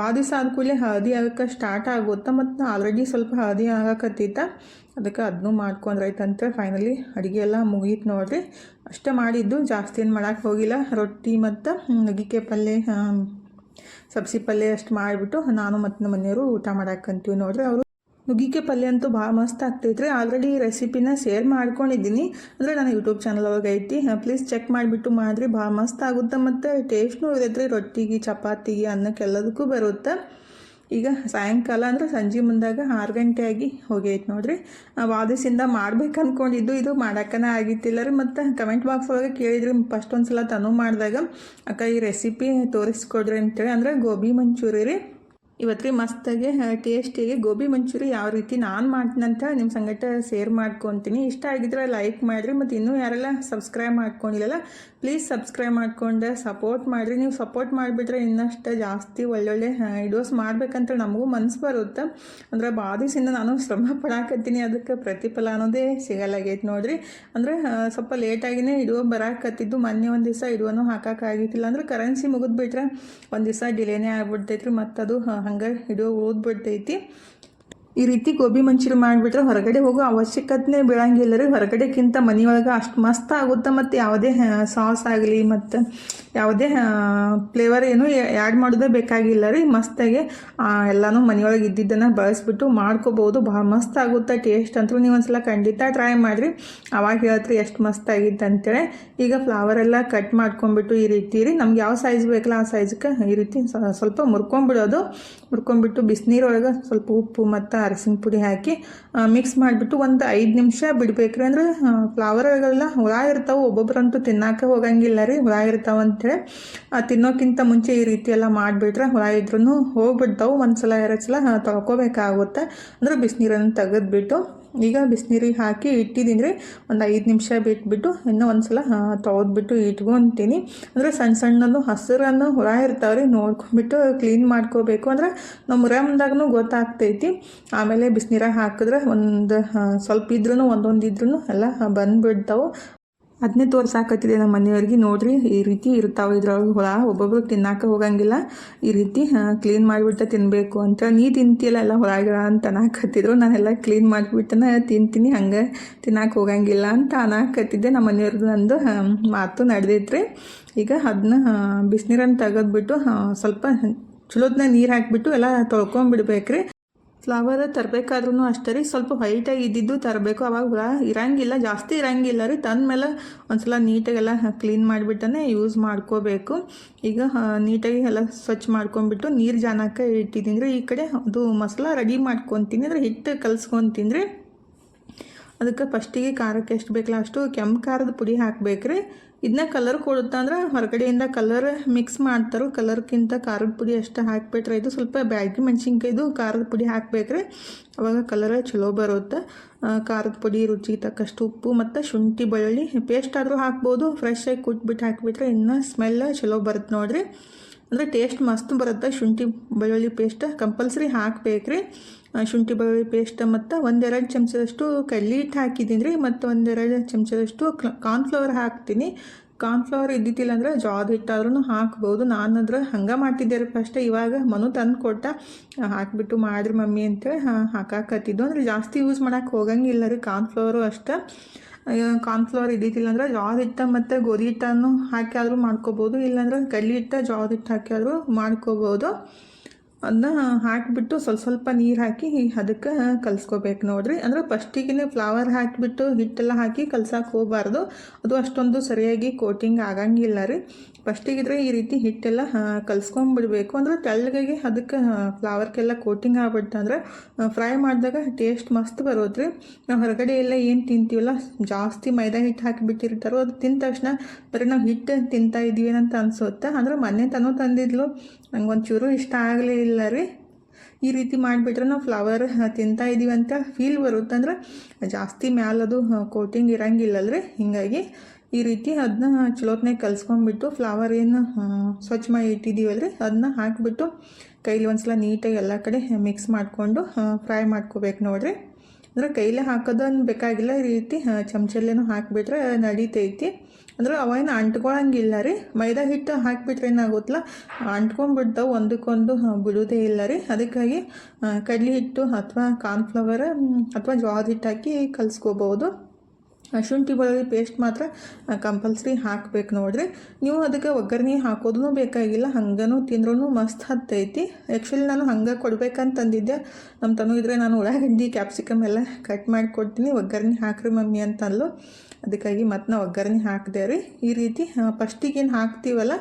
ಭಾಳ ದಿವಸ ಆದ ಕೂಡಲೇ ಹಳದಿ ಆಗಕ್ಕೆ ಸ್ಟಾರ್ಟ್ ಆಗುತ್ತೆ. ಮತ್ತು ಆಲ್ರೆಡಿ ಸ್ವಲ್ಪ ಹಳದಿ ಆಗಕತ್ತೈತ. ಅದಕ್ಕೆ ಅದನ್ನೂ ಮಾಡ್ಕೊಂಡ್ರಾಯ್ತಂತೆ. ಫೈನಲಿ ಅಡುಗೆ ಎಲ್ಲ ಮುಗೀತು ನೋಡಿರಿ. ಅಷ್ಟೇ ಮಾಡಿದ್ದು, ಜಾಸ್ತಿ ಏನು ಮಾಡೋಕ್ಕೆ ಹೋಗಿಲ್ಲ. ರೊಟ್ಟಿ ಮತ್ತು ನುಗ್ಗಿಕಾಯಿ ಪಲ್ಯ ಸಬ್ಸಿ ಪಲ್ಯ ಅಷ್ಟು ಮಾಡಿಬಿಟ್ಟು ನಾನು ಮತ್ತು ನಮ್ಮ ಮನೆಯವರು ಊಟ ಮಾಡಾಕಂತೀವಿ ನೋಡ್ರಿ ಅವರು. ನುಗ್ಗಿಕಾಯಿ ಪಲ್ಯ ಅಂತೂ ಭಾಳ ಮಸ್ತ್ ಆಗ್ತೈತ್ರಿ. ಆಲ್ರೆಡಿ ರೆಸಿಪಿನ ಶೇರ್ ಮಾಡ್ಕೊಂಡಿದ್ದೀನಿ. ಅಂದರೆ ನನ್ನ ಯೂಟ್ಯೂಬ್ ಚಾನಲ್ ಒಳಗೆ ಐತಿ. ಪ್ಲೀಸ್ ಚೆಕ್ ಮಾಡಿಬಿಟ್ಟು ಮಾಡಿರಿ. ಭಾಳ ಮಸ್ತ್ ಆಗುತ್ತೆ ಮತ್ತು ಟೇಸ್ಟ್ನೂ ಇರೈತ್ರಿ ರೊಟ್ಟಿಗೆ, ಚಪಾತಿಗೆ, ಅನ್ನಕ್ಕೆ ಎಲ್ಲದಕ್ಕೂ ಬರುತ್ತೆ. ಈಗ ಸಾಯಂಕಾಲ ಅಂದ್ರೆ ಸಂಜೆ ಮುಂದಾಗ ಆರು ಗಂಟೆ ಆಗಿ ಹೋಗೈತೆ ನೋಡ್ರಿ. ವಾದಿಸಿಂದ ಮಾಡ್ಬೇಕು ಅಂದ್ಕೊಂಡಿದ್ದು ಇದು ಮಾಡೋಕ್ಕನ ಆಗಿತ್ತಿಲ್ಲ ರೀ ಮತ್ತು ಕಮೆಂಟ್ ಬಾಕ್ಸ್ ಒಳಗೆ ಕೇಳಿದ್ರಿ ಫಸ್ಟ್ ಒಂದು ಸಲ ತನು ಮಾಡಿದಾಗ, ಅಕ್ಕ, ಈ ರೆಸಿಪಿ ತೋರಿಸ್ಕೊಡ್ರಿ ಅಂತೇಳಿ. ಅಂದ್ರೆ ಗೋಬಿ ಮಂಚೂರಿ ರೀ. ಇವತ್ತು ರೀ ಮಸ್ತಾಗಿ ಟೇಸ್ಟಿಗೆ ಗೋಬಿ ಮಂಚೂರಿ ಯಾವ ರೀತಿ ನಾನು ಮಾಡ್ತೀನಿ ನಿಮ್ಮ ಸಂಗಟ ಶೇರ್ ಮಾಡ್ಕೊತೀನಿ. ಇಷ್ಟ ಆಗಿದ್ರೆ ಲೈಕ್ ಮಾಡಿರಿ. ಮತ್ತು ಇನ್ನೂ ಯಾರೆಲ್ಲ ಸಬ್ಸ್ಕ್ರೈಬ್ ಮಾಡ್ಕೊಂಡಿಲ್ಲಲ್ಲ ಪ್ಲೀಸ್ ಸಬ್ಸ್ಕ್ರೈಬ್ ಮಾಡಿಕೊಂಡೆ ಸಪೋರ್ಟ್ ಮಾಡಿರಿ. ನೀವು ಸಪೋರ್ಟ್ ಮಾಡಿಬಿಟ್ರೆ ಇನ್ನಷ್ಟೇ ಜಾಸ್ತಿ ಒಳ್ಳೊಳ್ಳೆ ವಿಡಿಯೋಸ್ ಮಾಡ್ಬೇಕಂತ ನಮಗೂ ಮನಸ್ಸು ಬರುತ್ತೆ. ಅಂದ್ರೆ ಬಾದಿಸಿಂದ ನಾನು ಶ್ರಮ ಪಡಾಕತ್ತೀನಿ. ಅದಕ್ಕೆ ಪ್ರತಿಫಲ ಅನ್ನೋದೇ ಸಿಗಲ್ಲಾಗೈತೆ ನೋಡ್ರಿ. ಅಂದ್ರೆ ಸ್ವಲ್ಪ ಲೇಟಾಗಿನೇ ಇಡುವ ಬರಾಕತ್ತಿದ್ದು. ಮೊನ್ನೆ ಒಂದು ದಿವಸ ಇಡುವನು ಹಾಕೋಕ್ಕಾಗಿತ್ತಿಲ್ಲ ಅಂದ್ರೆ ಕರೆನ್ಸಿ ಮುಗಿದ್ಬಿಟ್ರೆ ಒಂದು ದಿವಸ ಡಿಲೇನೇ ಆಗ್ಬಿಡ್ತೈತ್ರಿ. ಮತ್ತು ಅದು ಹಂಗೆ ಹಿಡಿಯೋ ಉಳಿದ್ಬಿಡ್ತೈತಿ ಈ ರೀತಿ ಗೋಬಿ ಮಂಚೂರಿ ಮಾಡಿಬಿಟ್ರೆ ಹೊರಗಡೆ ಹೋಗೋ ಅವಶ್ಯಕತೆ ಬೀಳಂಗಿಲ್ಲ ರೀ. ಹೊರಗಡೆಕ್ಕಿಂತ ಮನೆಯೊಳಗೆ ಅಷ್ಟು ಮಸ್ತ್ ಆಗುತ್ತೆ ಮತ್ತು ಯಾವುದೇ ಸಾಸ್ ಆಗಲಿ ಮತ್ತು ಯಾವುದೇ ಫ್ಲೇವರ್ ಏನು ಆ್ಯಡ್ ಮಾಡೋದೇ ಬೇಕಾಗಿಲ್ಲ ರೀ. ಮಸ್ತಾಗಿ ಎಲ್ಲನೂ ಮನೆಯೊಳಗೆ ಇದ್ದಿದ್ದನ್ನು ಬಳಸ್ಬಿಟ್ಟು ಮಾಡ್ಕೋಬೋದು. ಭಾಳ ಮಸ್ತ್ ಆಗುತ್ತೆ ಟೇಸ್ಟ್ ಅಂತೂ ನೀವು ಒಂದ್ಸಲ ಖಂಡಿತ ಟ್ರೈ ಮಾಡಿರಿ. ಅವಾಗ ಹೇಳ್ತೀರಿ ಎಷ್ಟು ಮಸ್ತ್ ಆಗಿತ್ತು ಅಂತೇಳಿ. ಈಗ ಫ್ಲವರ್ ಎಲ್ಲ ಕಟ್ ಮಾಡ್ಕೊಂಡ್ಬಿಟ್ಟು ಈ ರೀತಿ ರೀ. ನಮ್ಗೆ ಯಾವ ಸೈಜ್ ಬೇಕಲ್ಲ ಆ ಸೈಜ್ಗೆ ಈ ರೀತಿ ಸ್ವಲ್ಪ ಮುರ್ಕೊಂಬಿಡೋದು ಮುರ್ಕೊಂಡ್ಬಿಟ್ಟು ಬಿಸಿನೀರೊಳಗೆ ಸ್ವಲ್ಪ ಉಪ್ಪು ಮತ್ತು ಅರಸಿನ ಪುಡಿ ಹಾಕಿ ಮಿಕ್ಸ್ ಮಾಡಿಬಿಟ್ಟು ಒಂದು ಐದು ನಿಮಿಷ ಬಿಡ್ಬೇಕ್ರಿ. ಅಂದ್ರೆ ಫ್ಲವರ್ಗಳೆಲ್ಲ ಹುಳ ಇರ್ತಾವೆ, ಒಬ್ಬೊಬ್ರಂತೂ ತಿನ್ನಕ್ಕೆ ಹೋಗಂಗಿಲ್ಲ ರೀ, ಹುಳ ಇರ್ತಾವೆ ಅಂತೇಳಿ ತಿನ್ನೋಕ್ಕಿಂತ ಮುಂಚೆ ಈ ರೀತಿ ಎಲ್ಲ ಮಾಡಿಬಿಟ್ರೆ ಹುಳ ಇದ್ರೂ ಹೋಗ್ಬಿಡ್ತಾವೆ. ಒಂದು ಸಲ ಎರಡು ಸಲ ತೊಳ್ಕೊಬೇಕಾಗುತ್ತೆ. ಅಂದ್ರೆ ಬಿಸಿನೀರನ್ನು ತೆಗೆದ್ಬಿಟ್ಟು ಈಗ ಬಿಸಿನೀರಿಗೆ ಹಾಕಿ ಇಟ್ಟಿದ್ದೀನಿ ರೀ ಒಂದು ಐದು ನಿಮಿಷ ಬಿಟ್ಬಿಟ್ಟು ಇನ್ನೂ ಒಂದು ಸಲ ತೊಳೆದ್ಬಿಟ್ಟು ಇಟ್ಕೊತೀನಿ. ಅಂದರೆ ಸಣ್ಣ ಸಣ್ಣದು ಹಸಿರನ್ನು ಹುಳ ಇರ್ತಾವೆ ರೀ ನೋಡ್ಕೊಂಬಿಟ್ಟು ಕ್ಲೀನ್ ಮಾಡ್ಕೋಬೇಕು. ಅಂದ್ರೆ ನಮ್ಮ ಮುರಮ್ದಾಗೂ ಗೊತ್ತಾಗ್ತೈತಿ. ಆಮೇಲೆ ಬಿಸಿನೀರಾಗ ಹಾಕಿದ್ರೆ ಒಂದು ಸ್ವಲ್ಪ ಇದ್ರೂ ಒಂದೊಂದು ಇದ್ರೂ ಎಲ್ಲ ಬಂದುಬಿಡ್ತಾವೆ. ಅದನ್ನೇ ತೋರ್ಸಾಕತ್ತಿದೆ ನಮ್ಮ ಮನೆಯವ್ರಿಗೆ. ನೋಡ್ರಿ, ಈ ರೀತಿ ಇರ್ತಾವೆ ಇದ್ರೊಳಗೆ ಹುಳ. ಒಬ್ಬೊಬ್ರು ತಿನ್ನಕ್ಕೆ ಹೋಗಂಗಿಲ್ಲ. ಈ ರೀತಿ ಕ್ಲೀನ್ ಮಾಡಿಬಿಟ್ಟು ತಿನ್ನಬೇಕು ಅಂತ. ನೀ ತಿಂತಿಯಲ್ಲ ಎಲ್ಲ ಹುಳಗಳ ಅಂತ ಅನ್ನಾಕತ್ತಿದ್ರು. ನಾನೆಲ್ಲ ಕ್ಲೀನ್ ಮಾಡಿಬಿಟ್ಟನ ತಿಂತೀನಿ, ಹಂಗೆ ತಿನ್ನಕ್ಕೆ ಹೋಗಂಗಿಲ್ಲ ಅಂತ ಅನ್ನಾಕತ್ತಿದ್ದೆ. ನಮ್ಮ ಮನೆಯವ್ರದ್ದು ನಂದು ಮಾತು ನಡೆದೈತ್ರಿ. ಈಗ ಅದನ್ನ ಬಿಸಿನೀರನ್ನು ತೆಗೆದ್ಬಿಟ್ಟು ಸ್ವಲ್ಪ ಚಲೋದನ್ನ ನೀರು ಹಾಕಿಬಿಟ್ಟು ಎಲ್ಲ ತೊಳ್ಕೊಂಬಿಡ್ಬೇಕ್ರಿ. ಫ್ಲವರ್ ತರಬೇಕಾದ್ರೂ ಅಷ್ಟೇ ರೀ. ಸ್ವಲ್ಪ ವೈಟಾಗಿ ಇದ್ದಿದ್ದು ತರಬೇಕು. ಅವಾಗ ಹುಳ ಇರಂಗಿಲ್ಲ. ಜಾಸ್ತಿ ಇರಂಗಿಲ್ಲ ರೀ. ತಂದಮೇಲೆ ಒಂದ್ಸಲ ನೀಟಾಗೆಲ್ಲ ಕ್ಲೀನ್ ಮಾಡಿಬಿಟ್ಟನೆ ಯೂಸ್ ಮಾಡ್ಕೋಬೇಕು. ಈಗ ನೀಟಾಗಿ ಎಲ್ಲ ಸ್ವಚ್ಛ ಮಾಡ್ಕೊಂಬಿಟ್ಟು ನೀರು ಜಾನಕ್ಕೆ ಇಟ್ಟಿದ್ದೀನಿ ರೀ. ಈ ಕಡೆ ಅದು ಮಸಾಲ ರೆಡಿ ಮಾಡ್ಕೊತೀನಿ ಅಂದರೆ ಹಿಟ್ಟು ಕಲ್ಸ್ಕೊತೀನಿ ರೀ. ಅದಕ್ಕೆ ಫಸ್ಟಿಗೆ ಖಾರಕ್ಕೆ ಎಷ್ಟು ಬೇಕಲ್ಲ ಅಷ್ಟು ಕೆಂಪು ಖಾರದ ಪುಡಿ ಹಾಕ್ಬೇಕ್ರಿ ಇದನ್ನ ಕಲರ್ ಕೊಡುತ್ತೆ ಅಂದ್ರೆ ಹೊರಗಡೆಯಿಂದ ಕಲರ್ ಮಿಕ್ಸ್ ಮಾಡ್ತಾರೋ. ಕಲರ್ಕ್ಕಿಂತ ಖಾರದ ಪುಡಿ ಅಷ್ಟು ಹಾಕ್ಬಿಟ್ರೆ ಇದು ಸ್ವಲ್ಪ ಬ್ಯಾಗಿ ಮೆಣಸಿನ್ಕಾಯ್ದು ಖಾರದ ಪುಡಿ ಹಾಕ್ಬೇಕ್ರೆ. ಅವಾಗ ಕಲರ್ ಚಲೋ ಬರುತ್ತೆ. ಖಾರದ ಪುಡಿ, ರುಚಿಗೆ ತಕ್ಕಷ್ಟು ಉಪ್ಪು ಮತ್ತು ಶುಂಠಿ, ಬೆಳ್ಳುಳ್ಳಿ ಪೇಸ್ಟ್ ಆದರೂ ಹಾಕ್ಬೋದು. ಫ್ರೆಶ್ ಆಗಿ ಕುಟ್ಬಿಟ್ಟು ಹಾಕಿಬಿಟ್ರೆ ಇನ್ನೂ ಸ್ಮೆಲ್ ಚಲೋ ಬರುತ್ತೆ ನೋಡಿರಿ. ಅಂದರೆ ಟೇಸ್ಟ್ ಮಸ್ತ್ ಬರುತ್ತೆ. ಶುಂಠಿ, ಬೆಳ್ಳುಳ್ಳಿ ಪೇಸ್ಟ್ ಕಂಪಲ್ಸರಿ ಹಾಕ್ಬೇಕ್ರಿ. ಶುಂಠಿ, ಬೆಳ್ಳುಳ್ಳಿ ಪೇಸ್ಟ್ ಮತ್ತು ಒಂದೆರಡು ಚಮಚದಷ್ಟು ಕಡ್ಲಿ ಹಿಟ್ಟು ಹಾಕಿದ್ದೀನಿ ರೀ. ಮತ್ತು ಒಂದೆರಡು ಚಮಚದಷ್ಟು ಕಾರ್ನ್ಫ್ಲವರ್ ಹಾಕ್ತೀನಿ. ಕಾರ್ನ್ಫ್ಲವರ್ ಇದ್ದಿದ್ದಿಲ್ಲ ಅಂದರೆ ಜಾದ ಹಿಟ್ಟಾದ್ರೂ ಹಾಕ್ಬೋದು. ನಾನು ಅಂದ್ರೆ ಹಂಗೆ ಮಾಡ್ತಿದ್ದೆ ರೀ ಫಸ್ಟ್ ಇವಾಗ ಮನು ತಂದು ಕೊಟ್ಟ. ಹಾಕಿಬಿಟ್ಟು ಮಾಡಿರಿ ಮಮ್ಮಿ ಅಂತೇಳಿ ಹಾಕಾಕತ್ತಿದ್ದು. ಅಂದರೆ ಜಾಸ್ತಿ ಯೂಸ್ ಮಾಡೋಕೆ ಹೋಗಂಗಿಲ್ಲ ರೀ ಕಾರ್ನ್ಫ್ಲವರು ಅಷ್ಟೇ. ಕಾರ್ನ್ಫ್ಲವರ್ ಇದ್ದಿದ್ದಿಲ್ಲ ಅಂದ್ರೆ ಜಾದ ಹಿಟ್ಟು ಮತ್ತು ಗೋಧಿ ಹಿಟ್ಟನ್ನು ಹಾಕಿ ಆದರೂ ಮಾಡ್ಕೋಬೋದು. ಇಲ್ಲಾಂದ್ರೆ ಕಡ್ಲಿ ಹಿಟ್ಟು ಜಾದ ಹಿಟ್ಟು ಹಾಕಿ ಆದರೂ ಮಾಡ್ಕೋಬೋದು. ಅದನ್ನ ಹಾಕಿಬಿಟ್ಟು ಸ್ವಲ್ಪ ಸ್ವಲ್ಪ ನೀರು ಹಾಕಿ ಅದಕ್ಕೆ ಕಲಿಸ್ಕೋಬೇಕು ನೋಡ್ರಿ. ಅಂದ್ರೆ ಫಸ್ಟಿಗೆ ಫ್ಲವರ್ ಹಾಕಿಬಿಟ್ಟು ಹಿಟ್ಟೆಲ್ಲ ಹಾಕಿ ಕಲ್ಸಕ್ಕೆ ಹೋಗಬಾರ್ದು. ಅದು ಅಷ್ಟೊಂದು ಸರಿಯಾಗಿ ಕೋಟಿಂಗ್ ಆಗಂಗಿಲ್ಲ ರೀ. ಫಸ್ಟಿಗಿದ್ರೆ ಈ ರೀತಿ ಹಿಟ್ಟೆಲ್ಲ ಕಲ್ಸ್ಕೊಂಬಿಡ್ಬೇಕು. ಅಂದ್ರೆ ತೆಳ್ಳಗೆ ಅದಕ್ಕೆ ಫ್ಲವರ್ಗೆಲ್ಲ ಕೋಟಿಂಗ್ ಆಗ್ಬಿಟ್ಟಂದ್ರೆ ಫ್ರೈ ಮಾಡಿದಾಗ ಟೇಸ್ಟ್ ಮಸ್ತ್ ಬರೋದು ರೀ ನಾವು ಹೊರಗಡೆ ಎಲ್ಲ ಏನು ತಿಂತೀವಲ್ಲ, ಜಾಸ್ತಿ ಮೈದಾ ಹಿಟ್ಟು ಹಾಕಿಬಿಟ್ಟಿರ್ತಾರೋ ಅದು ತಿಂದ ತಕ್ಷಣ ಬರೀ ನಾವು ಹಿಟ್ಟು ತಿಂತಾ ಇದ್ದೀವಿ ಅಂತ ಅನ್ಸುತ್ತೆ? ಅಂದ್ರೆ ಮೊನ್ನೆ ತನೂ ತಂದಿದ್ಲು. ನಂಗೆ ಒಂಚೂರು ಇಷ್ಟ ಆಗಲೇ ಇಲ್ಲ. ರೀ. ಈ ರೀತಿ ಮಾಡಿಬಿಟ್ರೆ ನಾವು ಫ್ಲವರ್ ತಿಂತಾ ಇದ್ದೀವಿ ಅಂತ ಫೀಲ್ ಬರುತ್ತೆ ಅಂದ್ರೆ ಜಾಸ್ತಿ ಮ್ಯಾಲದು ಕೋಟಿಂಗ್ ಇರಂಗಿಲ್ಲಲ್ರಿ ಹೀಗಾಗಿ ಈ ರೀತಿ ಅದನ್ನ ಚಲೋತ್ನಾಗ ಕಲ್ಸ್ಕೊಂಡ್ಬಿಟ್ಟು ಫ್ಲವರ್ ಏನು ಸ್ವಚ್ಛ ಮಾಡಿ ಇಟ್ಟಿದ್ದೀವಲ್ರಿ ಅದನ್ನ ಹಾಕಿಬಿಟ್ಟು ಕೈಲಿ ಒಂದ್ಸಲ ನೀಟಾಗಿ ಎಲ್ಲ ಕಡೆ ಮಿಕ್ಸ್ ಮಾಡಿಕೊಂಡು ಫ್ರೈ ಮಾಡ್ಕೋಬೇಕು ನೋಡ್ರಿ. ಅಂದ್ರೆ ಕೈಲೇ ಹಾಕೋದನ್ನು ಬೇಕಾಗಿಲ್ಲ, ಈ ರೀತಿ ಚಮಚಲ್ಲೇನೂ ಹಾಕಿಬಿಟ್ರೆ ನಡೀತೈತಿ. ಅಂದ್ರೆ ಅವೇನು ಅಂಟ್ಕೊಳಂಗಿಲ್ಲ ರೀ. ಮೈದಾ ಹಿಟ್ಟು ಹಾಕಿಬಿಟ್ರೆ ಏನಾಗುತ್ತಲ್ಲ ಅಂಟ್ಕೊಂಡ್ಬಿಡ್ತಾವೆ, ಒಂದಕ್ಕೊಂದು ಬಿಡೋದೇ ಇಲ್ಲ ರೀ. ಅದಕ್ಕಾಗಿ ಕಡ್ಲಿ ಹಿಟ್ಟು ಅಥವಾ ಕಾರ್ನ್ಫ್ಲವರ್ ಅಥವಾ ಜೋಳದ ಹಿಟ್ಟು ಹಾಕಿ ಕಲಿಸ್ಕೋಬೋದು ಶುಂಠಿ ಬೆಳ್ಳುಳ್ಳಿ ಪೇಸ್ಟ್ ಮಾತ್ರ ಕಂಪಲ್ಸರಿ ಹಾಕ್ಬೇಕು ನೋಡ್ರಿ. ನೀವು ಅದಕ್ಕೆ ಒಗ್ಗರಣೆ ಹಾಕೋದೂ ಬೇಕಾಗಿಲ್ಲ, ಹಂಗನೂ ತಿಂದ್ರೂ ಮಸ್ತ್ ಹತ್ತೈತಿ. ಆ್ಯಕ್ಚುಲಿ ನಾನು ಹಂಗೆ ಕೊಡ್ಬೇಕಂತಂದಿದ್ದೆ ನಮ್ಮ ತನು ಇದ್ರೆ ನಾನು ಉಳ್ಳಾಗಡ್ಡಿ ಕ್ಯಾಪ್ಸಿಕಮ್ ಎಲ್ಲ ಕಟ್ ಮಾಡಿ ಕೊಡ್ತೀನಿ, ಒಗ್ಗರಣೆ ಹಾಕ್ರಿ ಮಮ್ಮಿ ಅಂತಂದ್ಲು. ಅದಕ್ಕಾಗಿ ಮತ್ತೆ ನಾವು ಒಗ್ಗರಣೆ ಹಾಕಿದೆ ರೀ. ಈ ರೀತಿ ಫಸ್ಟಿಗೆ ಏನು ಹಾಕ್ತೀವಲ್ಲ,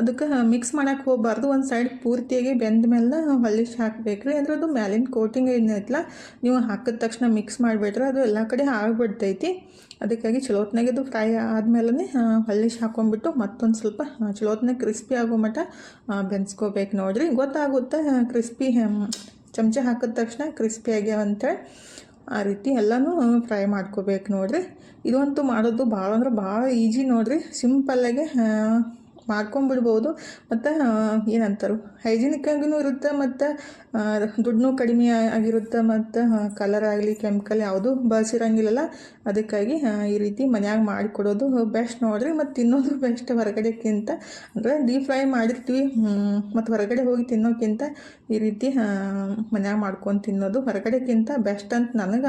ಅದಕ್ಕೆ ಮಿಕ್ಸ್ ಮಾಡೋಕ್ಕೆ ಹೋಗಬಾರ್ದು. ಒಂದು ಸೈಡ್ ಪೂರ್ತಿಯಾಗಿ ಬೆಂದ ಮೇಲೆ ಹೊಲಿಸಿ ಹಾಕಬೇಕು ರೀ ಅಂದ್ರೆ ಅದು ಮ್ಯಾಲಿನ ಕೋಟಿಂಗ್ ಏನೈತಲ್ಲ ನೀವು ಹಾಕಿದ ತಕ್ಷಣ ಮಿಕ್ಸ್ ಮಾಡಿಬಿಟ್ರೆ ಅದು ಎಲ್ಲ ಕಡೆ ಆಗಿಬಿಡ್ತೈತಿ ಅದಕ್ಕಾಗಿ ಚಲೋತ್ನಾಗೆ ಅದು ಫ್ರೈ ಆದಮೇಲೆ ಹೊಲಿಸಿ ಹಾಕೊಂಡ್ಬಿಟ್ಟು ಮತ್ತೊಂದು ಸ್ವಲ್ಪ ಚಲೋತ್ನಾಗ ಕ್ರಿಸ್ಪಿ ಆಗೋ ಮಟ್ಟ ಬೆನ್ಸ್ಕೋಬೇಕು ನೋಡಿರಿ. ಗೊತ್ತಾಗುತ್ತೆ ಕ್ರಿಸ್ಪಿ ಚಮಚ ಹಾಕಿದ ತಕ್ಷಣ ಕ್ರಿಸ್ಪಿ ಆಗ್ಯಾವ ಅಂತೇಳಿ ಆ ರೀತಿ ಎಲ್ಲನೂ ಫ್ರೈ ಮಾಡ್ಕೋಬೇಕು ನೋಡಿರಿ. ಇದಂತೂ ಮಾಡೋದು ಭಾಳ ಅಂದ್ರೆ ಭಾಳ ಈಜಿ ನೋಡಿರಿ. ಸಿಂಪಲ್ಲಾಗೆ ಮಾಡ್ಕೊಂಬಿಡ್ಬೋದು ಮತ್ತು ಏನಂತಾರೆ? ಆಗಿನೂ ಇರುತ್ತೆ, ಮತ್ತು ದುಡ್ಡು ಕಡಿಮೆ ಆಗಿರುತ್ತೆ, ಮತ್ತು ಕಲರ್ ಆಗಲಿ ಕೆಮಿಕಲ್ ಯಾವುದು ಬಳಸಿರಂಗಿಲ್ಲಲ್ಲ. ಅದಕ್ಕಾಗಿ ಈ ರೀತಿ ಮನ್ಯಾಗ ಮಾಡಿಕೊಡೋದು ಬೆಸ್ಟ್ ನೋಡ್ರಿ ಮತ್ತು ತಿನ್ನೋದು ಬೆಸ್ಟ್ ಹೊರಗಡೆಕ್ಕಿಂತ. ಅಂದರೆ ಡೀಪ್ ಫ್ರೈ ಮಾಡಿರ್ತೀವಿ ಮತ್ತು ಹೊರಗಡೆ ಹೋಗಿ ತಿನ್ನೋಕ್ಕಿಂತ ಈ ರೀತಿ ಮನ್ಯಾಗ ಮಾಡ್ಕೊಂಡು ತಿನ್ನೋದು ಹೊರಗಡೆಕ್ಕಿಂತ ಬೆಸ್ಟ್ ಅಂತ ನನಗೆ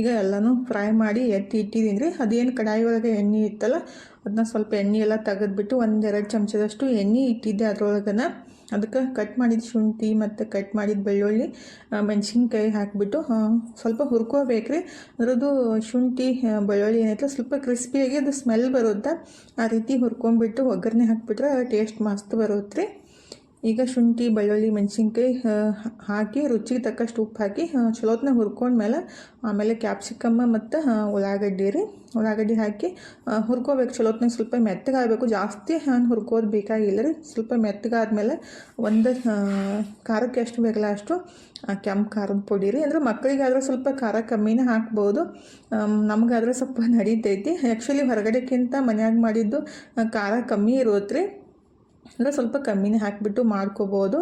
ಈಗ ಎಲ್ಲನೂ ಫ್ರೈ ಮಾಡಿ ಎತ್ತಿ ಇಟ್ಟಿದ್ದೀನಿ ರೀ. ಅದೇನು ಕಡಾಯಿ ಒಳಗೆ ಎಣ್ಣೆ ಇತ್ತಲ್ಲ ಅದನ್ನ ಸ್ವಲ್ಪ ಎಣ್ಣೆ ಎಲ್ಲ ತೆಗೆದ್ಬಿಟ್ಟು ಒಂದೆರಡು ಚಮಚದಷ್ಟು ಎಣ್ಣೆ ಇಟ್ಟಿದ್ದೆ ಅದರೊಳಗನ. ಅದಕ್ಕೆ ಕಟ್ ಮಾಡಿದ ಶುಂಠಿ ಮತ್ತು ಕಟ್ ಮಾಡಿದ ಬೆಳ್ಳುಳ್ಳಿ ಮೆಣಸಿನ್ಕಾಯಿ ಹಾಕಿಬಿಟ್ಟು ಸ್ವಲ್ಪ ಹುರ್ಕೋಬೇಕು ರೀ ಅದರದ್ದು ಶುಂಠಿ ಬೆಳ್ಳುಳ್ಳಿ ಏನೈತೆ ಸ್ವಲ್ಪ ಕ್ರಿಸ್ಪಿಯಾಗಿ ಅದು ಸ್ಮೆಲ್ ಬರುತ್ತೆ, ಆ ರೀತಿ ಹುರ್ಕೊಂಬಿಟ್ಟು ಒಗ್ಗರಣೆ ಹಾಕಿಬಿಟ್ರೆ ಟೇಸ್ಟ್ ಮಸ್ತ್ ಬರುತ್ತೆ ರೀ ಈಗ ಶುಂಠಿ, ಬೆಳ್ಳುಳ್ಳಿ, ಮೆಣಸಿನ್ಕಾಯಿ ಹಾಕಿ ರುಚಿಗೆ ತಕ್ಕಷ್ಟು ಉಪ್ಪು ಹಾಕಿ ಚಲೋತ್ನಾಗ ಹುರ್ಕೊಂಡ ಹುರ್ಕೊಂಡ್ಮೇಲೆ ಆಮೇಲೆ ಕ್ಯಾಪ್ಸಿಕಮ್ಮ ಮತ್ತು ಉಳ್ಳಾಗಡ್ಡಿ ರೀ. ಉಳ್ಳಾಗಡ್ಡಿ ಹಾಕಿ ಹುರ್ಕೋಬೇಕು. ಚಲೋತ್ನಾಗ ಸ್ವಲ್ಪ ಮೆತ್ತಗಾಗಬೇಕು. ಜಾಸ್ತಿ ಹಾನ್ ಹುರ್ಕೋದು ಬೇಕಾಗಿಲ್ಲ ರೀ. ಸ್ವಲ್ಪ ಮೆತ್ತಗಾದ್ಮೇಲೆ ಒಂದು ಖಾರಕ್ಕೆ ಎಷ್ಟು ಬೇಕಲ್ಲ, ಅಷ್ಟು ಕೆಂಪು ಖಾರದ ಪುಡಿ ರೀ. ಅಂದರೆ ಮಕ್ಕಳಿಗಾದ್ರೆ ಸ್ವಲ್ಪ ಖಾರ ಕಮ್ಮಿನೇ ಹಾಕ್ಬೋದು. ನಮಗಾದ್ರೆ ಸ್ವಲ್ಪ ನಡೀತೈತಿ. ಆ್ಯಕ್ಚುಲಿ ಹೊರಗಡೆಕ್ಕಿಂತ ಮನ್ಯಾಗ ಮಾಡಿದ್ದು ಖಾರ ಕಮ್ಮಿ ಇರುತ್ತೆ ರೀ ಅಂದರೆ ಸ್ವಲ್ಪ ಕಮ್ಮಿನೇ ಹಾಕಿಬಿಟ್ಟು ಮಾಡ್ಕೋಬೋದು.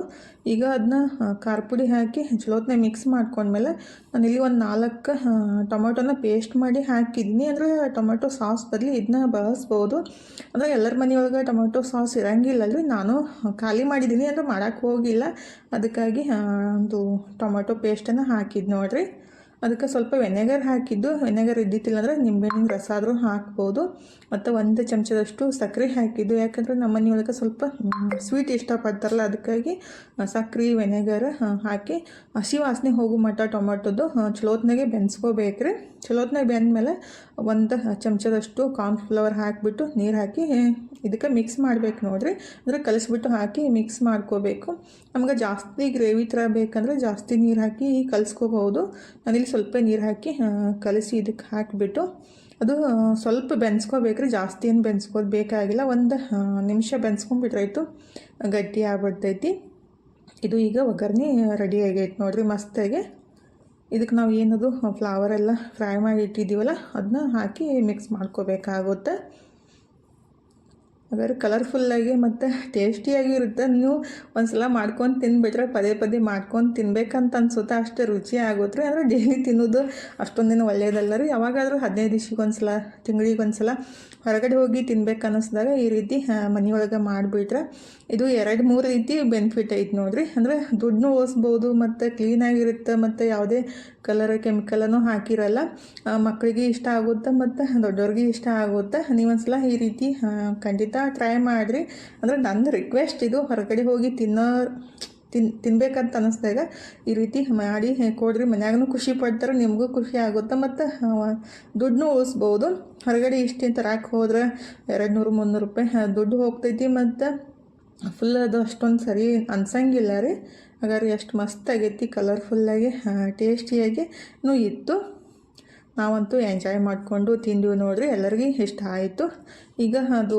ಈಗ ಅದನ್ನ ಖಾರ ಪುಡಿ ಹಾಕಿ ಚಲೋತ್ನೆ ಮಿಕ್ಸ್ ಮಾಡ್ಕೊಂಡ್ಮೇಲೆ ನಾನು ಇಲ್ಲಿ ಒಂದು ನಾಲ್ಕು ಟೊಮೊಟೊನ ಪೇಸ್ಟ್ ಮಾಡಿ ಹಾಕಿದ್ನಿ. ಅಂದರೆ ಟೊಮೊಟೊ ಸಾಸ್ ಬದಲಿ ಇದನ್ನ ಬಳಸ್ಬೋದು. ಅಂದರೆ ಎಲ್ಲರ ಮನೆಯೊಳಗೆ ಟೊಮೊಟೊ ಸಾಸ್ ಇರಂಗಿಲ್ಲಲ್ರಿ. ನಾನು ಖಾಲಿ ಮಾಡಿದ್ದೀನಿ ಅಂದರೆ ಮಾಡೋಕ್ಕೆ ಹೋಗಿಲ್ಲ. ಅದಕ್ಕಾಗಿ ಒಂದು ಟೊಮೊಟೊ ಪೇಸ್ಟನ್ನು ಹಾಕಿದ್ದು ನೋಡ್ರಿ. ಅದಕ್ಕೆ ಸ್ವಲ್ಪ ವೆನೆಗರ್ ಹಾಕಿದ್ದು, ವೆನೆಗರ್ ಇದ್ದಿತ್ತಿಲ್ಲ ಅಂದರೆ ನಿಂಬೆಹಣ್ಣಿನ ರಸ ಆದರೂ ಹಾಕ್ಬೋದು. ಮತ್ತು ಒಂದು ಚಮಚದಷ್ಟು ಸಕ್ಕರೆ ಹಾಕಿದ್ದು. ಯಾಕಂದರೆ ನಮ್ಮ ಮನೆಯೊಳಗೆ ಸ್ವಲ್ಪ ಸ್ವೀಟ್ ಇಷ್ಟಪಡ್ತಾರಲ್ಲ, ಅದಕ್ಕಾಗಿ ಸಕ್ಕರೆ, ವೆನೆಗರ್ ಹಾಕಿ ಹಸಿ ವಾಸನೆ ಹೋಗೋ ಮಟ್ಟ ಟೊಮೆಟೊದು ಚಲೋತ್ನಾಗೆ ಬೆನ್ಸ್ಕೋಬೇಕ್ರಿ. ಚಲೋತ್ನಾಗ ಬೆಂದಮೇಲೆ ಒಂದು ಚಮಚದಷ್ಟು ಕಾರ್ನ್ಫ್ಲವರ್ ಹಾಕಿಬಿಟ್ಟು ನೀರು ಹಾಕಿ ಇದಕ್ಕೆ ಮಿಕ್ಸ್ ಮಾಡಬೇಕು ನೋಡಿರಿ. ಅಂದರೆ ಕಲಿಸ್ಬಿಟ್ಟು ಹಾಕಿ ಮಿಕ್ಸ್ ಮಾಡ್ಕೋಬೇಕು. ನಮ್ಗೆ ಜಾಸ್ತಿ ಗ್ರೇವಿ ಥರ ಬೇಕಂದರೆ ಜಾಸ್ತಿ ನೀರು ಹಾಕಿ ಕಲಿಸ್ಕೋಬೋದು ನಾನಿಲ್ಲಿ ಸ್ವಲ್ಪ ನೀರು ಹಾಕಿ ಕಲಸಿ ಇದಕ್ಕೆ ಹಾಕಿಬಿಟ್ಟು, ಅದು ಸ್ವಲ್ಪ ಬೆನ್ಸ್ಕೋಬೇಕ್ರಿ, ಜಾಸ್ತಿ ಏನು ಬೆನ್ಸ್ಕೋದು ಬೇಕಾಗಿಲ್ಲ, ಒಂದು ನಿಮಿಷ ಬೆನ್ಸ್ಕೊಂಡ್ಬಿಟ್ರಾಯ್ತು ಗಟ್ಟಿ ಆಗ್ಬಿಡ್ತೈತಿ. ಇದು ಈಗ ಒಗ್ಗರಣೆ ರೆಡಿ ಆಗೈತೆ ನೋಡಿರಿ, ಮಸ್ತಾಗಿ. ಇದಕ್ಕೆ ನಾವು ಏನದು ಫ್ಲವರ್ ಎಲ್ಲ ಫ್ರೈ ಮಾಡಿ ಇಟ್ಟಿದ್ದೀವಲ್ಲ ಅದನ್ನ ಹಾಕಿ ಮಿಕ್ಸ್ ಮಾಡ್ಕೋಬೇಕಾಗುತ್ತೆ. ಹಾಗಾದ್ರೆ ಕಲರ್ಫುಲ್ಲಾಗಿ ಮತ್ತು ಟೇಸ್ಟಿಯಾಗಿ ಇರುತ್ತೆ. ನೀವು ಒಂದು ಸಲ ಮಾಡ್ಕೊಂಡು ತಿನ್ಬಿಟ್ರೆ ಪದೇ ಪದೇ ಮಾಡ್ಕೊಂಡು ತಿನ್ಬೇಕಂತ ಅನ್ಸುತ್ತೆ. ಅಷ್ಟು ರುಚಿ ಆಗುತ್ತೆ ರೀ ಅಂದರೆ ಡೈಲಿ ತಿನ್ನೋದು ಅಷ್ಟೊಂದಿನ ಒಳ್ಳೆಯದಲ್ಲ ರೀ. ಯಾವಾಗಾದರೂ ಹದಿನೈದು ದಿವ್ಸಕ್ಕೆ ಒಂದು ಸಲ ತಿಂಗಳಿಗೆ ಒಂದು ಸಲ ಹೊರಗಡೆ ಹೋಗಿ ತಿನ್ಬೇಕು ಅನ್ನಿಸ್ದಾಗ ಈ ರೀತಿ ಮನೆಯೊಳಗೆ ಮಾಡಿಬಿಟ್ರೆ ಇದು ಎರಡು, ಮೂರು ರೀತಿ ಬೆನಿಫಿಟ್ ಐತೆ ನೋಡಿರಿ. ಅಂದರೆ ದುಡ್ಡನ್ನೂ ಓಸ್ಬೋದು, ಮತ್ತು ಕ್ಲೀನಾಗಿರುತ್ತೆ ಮತ್ತು ಯಾವುದೇ ಕಲರ್ ಕೆಮಿಕಲನ್ನು ಹಾಕಿರಲ್ಲ. ಮಕ್ಕಳಿಗೆ ಇಷ್ಟ ಆಗುತ್ತೆ, ಮತ್ತು ದೊಡ್ಡವ್ರಿಗೆ ಇಷ್ಟ ಆಗುತ್ತೆ. ನೀವೊಂದ್ಸಲ ಈ ರೀತಿ ಖಂಡಿತ ಟ್ರೈ ಮಾಡಿರಿ. ಅಂದರೆ ನನ್ನ ರಿಕ್ವೆಸ್ಟ್ ಇದು ಹೊರಗಡೆ ಹೋಗಿ ತಿನ್ನೋ ತಿನ್, ತಿನ್ಬೇಕಂತ ಅನ್ನಿಸ್ದಾಗ ಈ ರೀತಿ ಮಾಡಿ ಕೊಡ್ರಿ. ಮನ್ಯಾಗೂ ಖುಷಿ ಪಡ್ತಾರೆ, ನಿಮಗೂ ಖುಷಿ ಆಗುತ್ತೆ ಮತ್ತು ದುಡ್ಡನ್ನೂ ಉಳಿಸ್ಬೋದು. ಹೊರಗಡೆ ಇಷ್ಟು ತರಕ್ಕೆ ಹೋದ್ರೆ ಎರಡು ನೂರು ಮುನ್ನೂರು ರೂಪಾಯಿ ದುಡ್ಡು ಹೋಗ್ತೈತಿ ಮತ್ತು ಫುಲ್ ಅದು ಅಷ್ಟೊಂದು ಸರಿ ಅನ್ಸಂಗಿಲ್ಲ ರೀ. ಹಾಗಾದ್ರೆ ಎಷ್ಟು ಮಸ್ತ್ ಆಗೈತಿ ಕಲರ್ಫುಲ್ಲಾಗಿ ಟೇಸ್ಟಿಯಾಗಿ ಇತ್ತು. ನಾವಂತೂ ಎಂಜಾಯ್ ಮಾಡಿಕೊಂಡು ತಿಂದು ನೋಡ್ರಿ. ಎಲ್ಲರಿಗೂ ಇಷ್ಟ ಆಯಿತು. ಈಗ ಅದು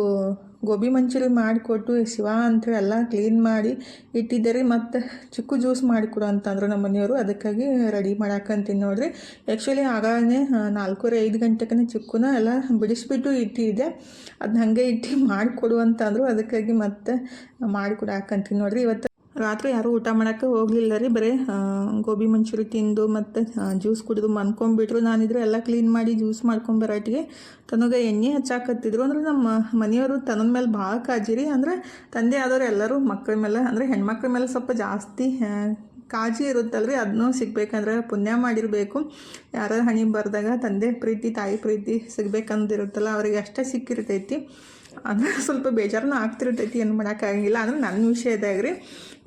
ಗೋಬಿ ಮಂಚೂರಿ ಮಾಡಿಕೊಟ್ಟು ಶಿವ ಅಂಥೇಳಿ ಎಲ್ಲ ಕ್ಲೀನ್ ಮಾಡಿ ಇಟ್ಟಿದ್ದಾರೆ, ಮತ್ತು ಚಿಕ್ಕು ಜ್ಯೂಸ್ ಮಾಡಿಕೊಡು ಅಂತಂದ್ರು ನಮ್ಮ ಮನೆಯವರು. ಅದಕ್ಕಾಗಿ ರೆಡಿ ಮಾಡಾಕಂತೀನಿ ನೋಡಿರಿ. ಆ್ಯಕ್ಚುಲಿ ಆಗನೇ ನಾಲ್ಕೂವರೆ ಐದು ಗಂಟೆಗೆ ಚಿಕ್ಕುನ ಎಲ್ಲ ಬಿಡಿಸಿಬಿಟ್ಟು ಇಟ್ಟಿದ್ದೆ. ಅದನ್ನ ಹಾಗೆ ಇಟ್ಟು ಮಾಡಿಕೊಡು ಅಂತಂದರು. ಅದಕ್ಕಾಗಿ ಮತ್ತೆ ಮಾಡಿಕೊಡಾಕಂತೀನಿ ನೋಡಿರಿ. ಇವತ್ತು ರಾತ್ರಿ ಯಾರೂ ಊಟ ಮಾಡೋಕ್ಕೆ ಹೋಗಲಿಲ್ಲ ರೀ. ಬರೀ ಗೋಬಿ ಮಂಚೂರಿ ತಿಂದು ಮತ್ತು ಜ್ಯೂಸ್ ಕುಡಿದು ಮನ್ಕೊಂಬಿಟ್ರು. ನಾನಿದ್ರೆ ಎಲ್ಲ ಕ್ಲೀನ್ ಮಾಡಿ ಜ್ಯೂಸ್ ಮಾಡ್ಕೊಂಬರಾಟಿಗೆ ತನಗೆ ಎಣ್ಣೆ ಹಚ್ಚಾಕತ್ತಿದ್ರು. ಅಂದ್ರೆ ನಮ್ಮ ಮನೆಯವರು ತನ್ನದ ಮೇಲೆ ಭಾಳ ಕಾಜಿ ರೀ. ಅಂದರೆ ತಂದೆ ಆದವರು ಎಲ್ಲರೂ ಮಕ್ಕಳ ಮೇಲೆ, ಅಂದರೆ ಹೆಣ್ಮಕ್ಳ ಮೇಲೆ ಸ್ವಲ್ಪ ಜಾಸ್ತಿ ಕಾಳಜಿ ಇರುತ್ತಲ್ರಿ. ಅದನ್ನೂ ಸಿಗ್ಬೇಕಂದ್ರೆ ಪುಣ್ಯ ಮಾಡಿರಬೇಕು. ಯಾರ ಹಣಿ ಬರೆದಾಗ ತಂದೆ ಪ್ರೀತಿ, ತಾಯಿ ಪ್ರೀತಿ ಸಿಗ್ಬೇಕಂದಿರುತ್ತಲ್ಲ ಅವ್ರಿಗೆ ಅಷ್ಟೇ ಸಿಕ್ಕಿರ್ತೈತಿ. ಅಂದರೆ ಸ್ವಲ್ಪ ಬೇಜಾರನ್ನ ಆಗ್ತಿರ್ತೈತಿ, ಏನು ಮಾಡೋಕ್ಕಾಗಂಗಿಲ್ಲ. ಅಂದ್ರೆ ನನ್ನ ವಿಷಯದಾಗ ರೀ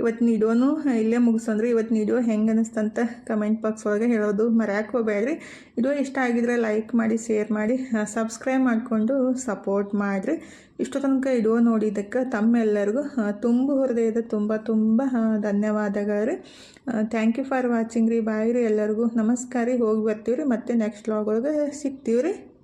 ಇವತ್ತು ನೀಡೋನು, ಇಲ್ಲೇ ಮುಗಿಸಂದ್ರೆ ಇವತ್ತು ನೀಡೋ, ಹೆಂಗೆ ಅನ್ನಿಸ್ತಂತ ಕಮೆಂಟ್ ಬಾಕ್ಸ್ ಒಳಗೆ ಹೇಳೋದು ಮರ್ಯಾಕೆ ಹೋಗ್ಬೇಡ್ರಿ. ಇದು ಇಷ್ಟ ಆಗಿದ್ರೆ ಲೈಕ್ ಮಾಡಿ ಶೇರ್ ಮಾಡಿ ಸಬ್ಸ್ಕ್ರೈಬ್ ಮಾಡಿಕೊಂಡು ಸಪೋರ್ಟ್ ಮಾಡಿರಿ. ಇಷ್ಟು ತನಕ ಇಡೋ ನೋಡಿದ್ದಕ್ಕೆ ತಮ್ಮೆಲ್ಲರಿಗೂ ತುಂಬ ಹೃದಯದ ತುಂಬ ತುಂಬ ಧನ್ಯವಾದಗಳು. ರೀ ಥ್ಯಾಂಕ್ ಯು ಫಾರ್ ವಾಚಿಂಗ್ ರೀ. ಬಾಯ್ ರೀ ಎಲ್ಲರಿಗೂ. ನಮಸ್ಕಾರ ರೀ. ಹೋಗಿ ಬರ್ತೀವಿ ರೀ ಮತ್ತೆ ನೆಕ್ಸ್ಟ್ ಲಾಗ್ ಒಳಗೆ ಸಿಗ್ತೀವಿ ರೀ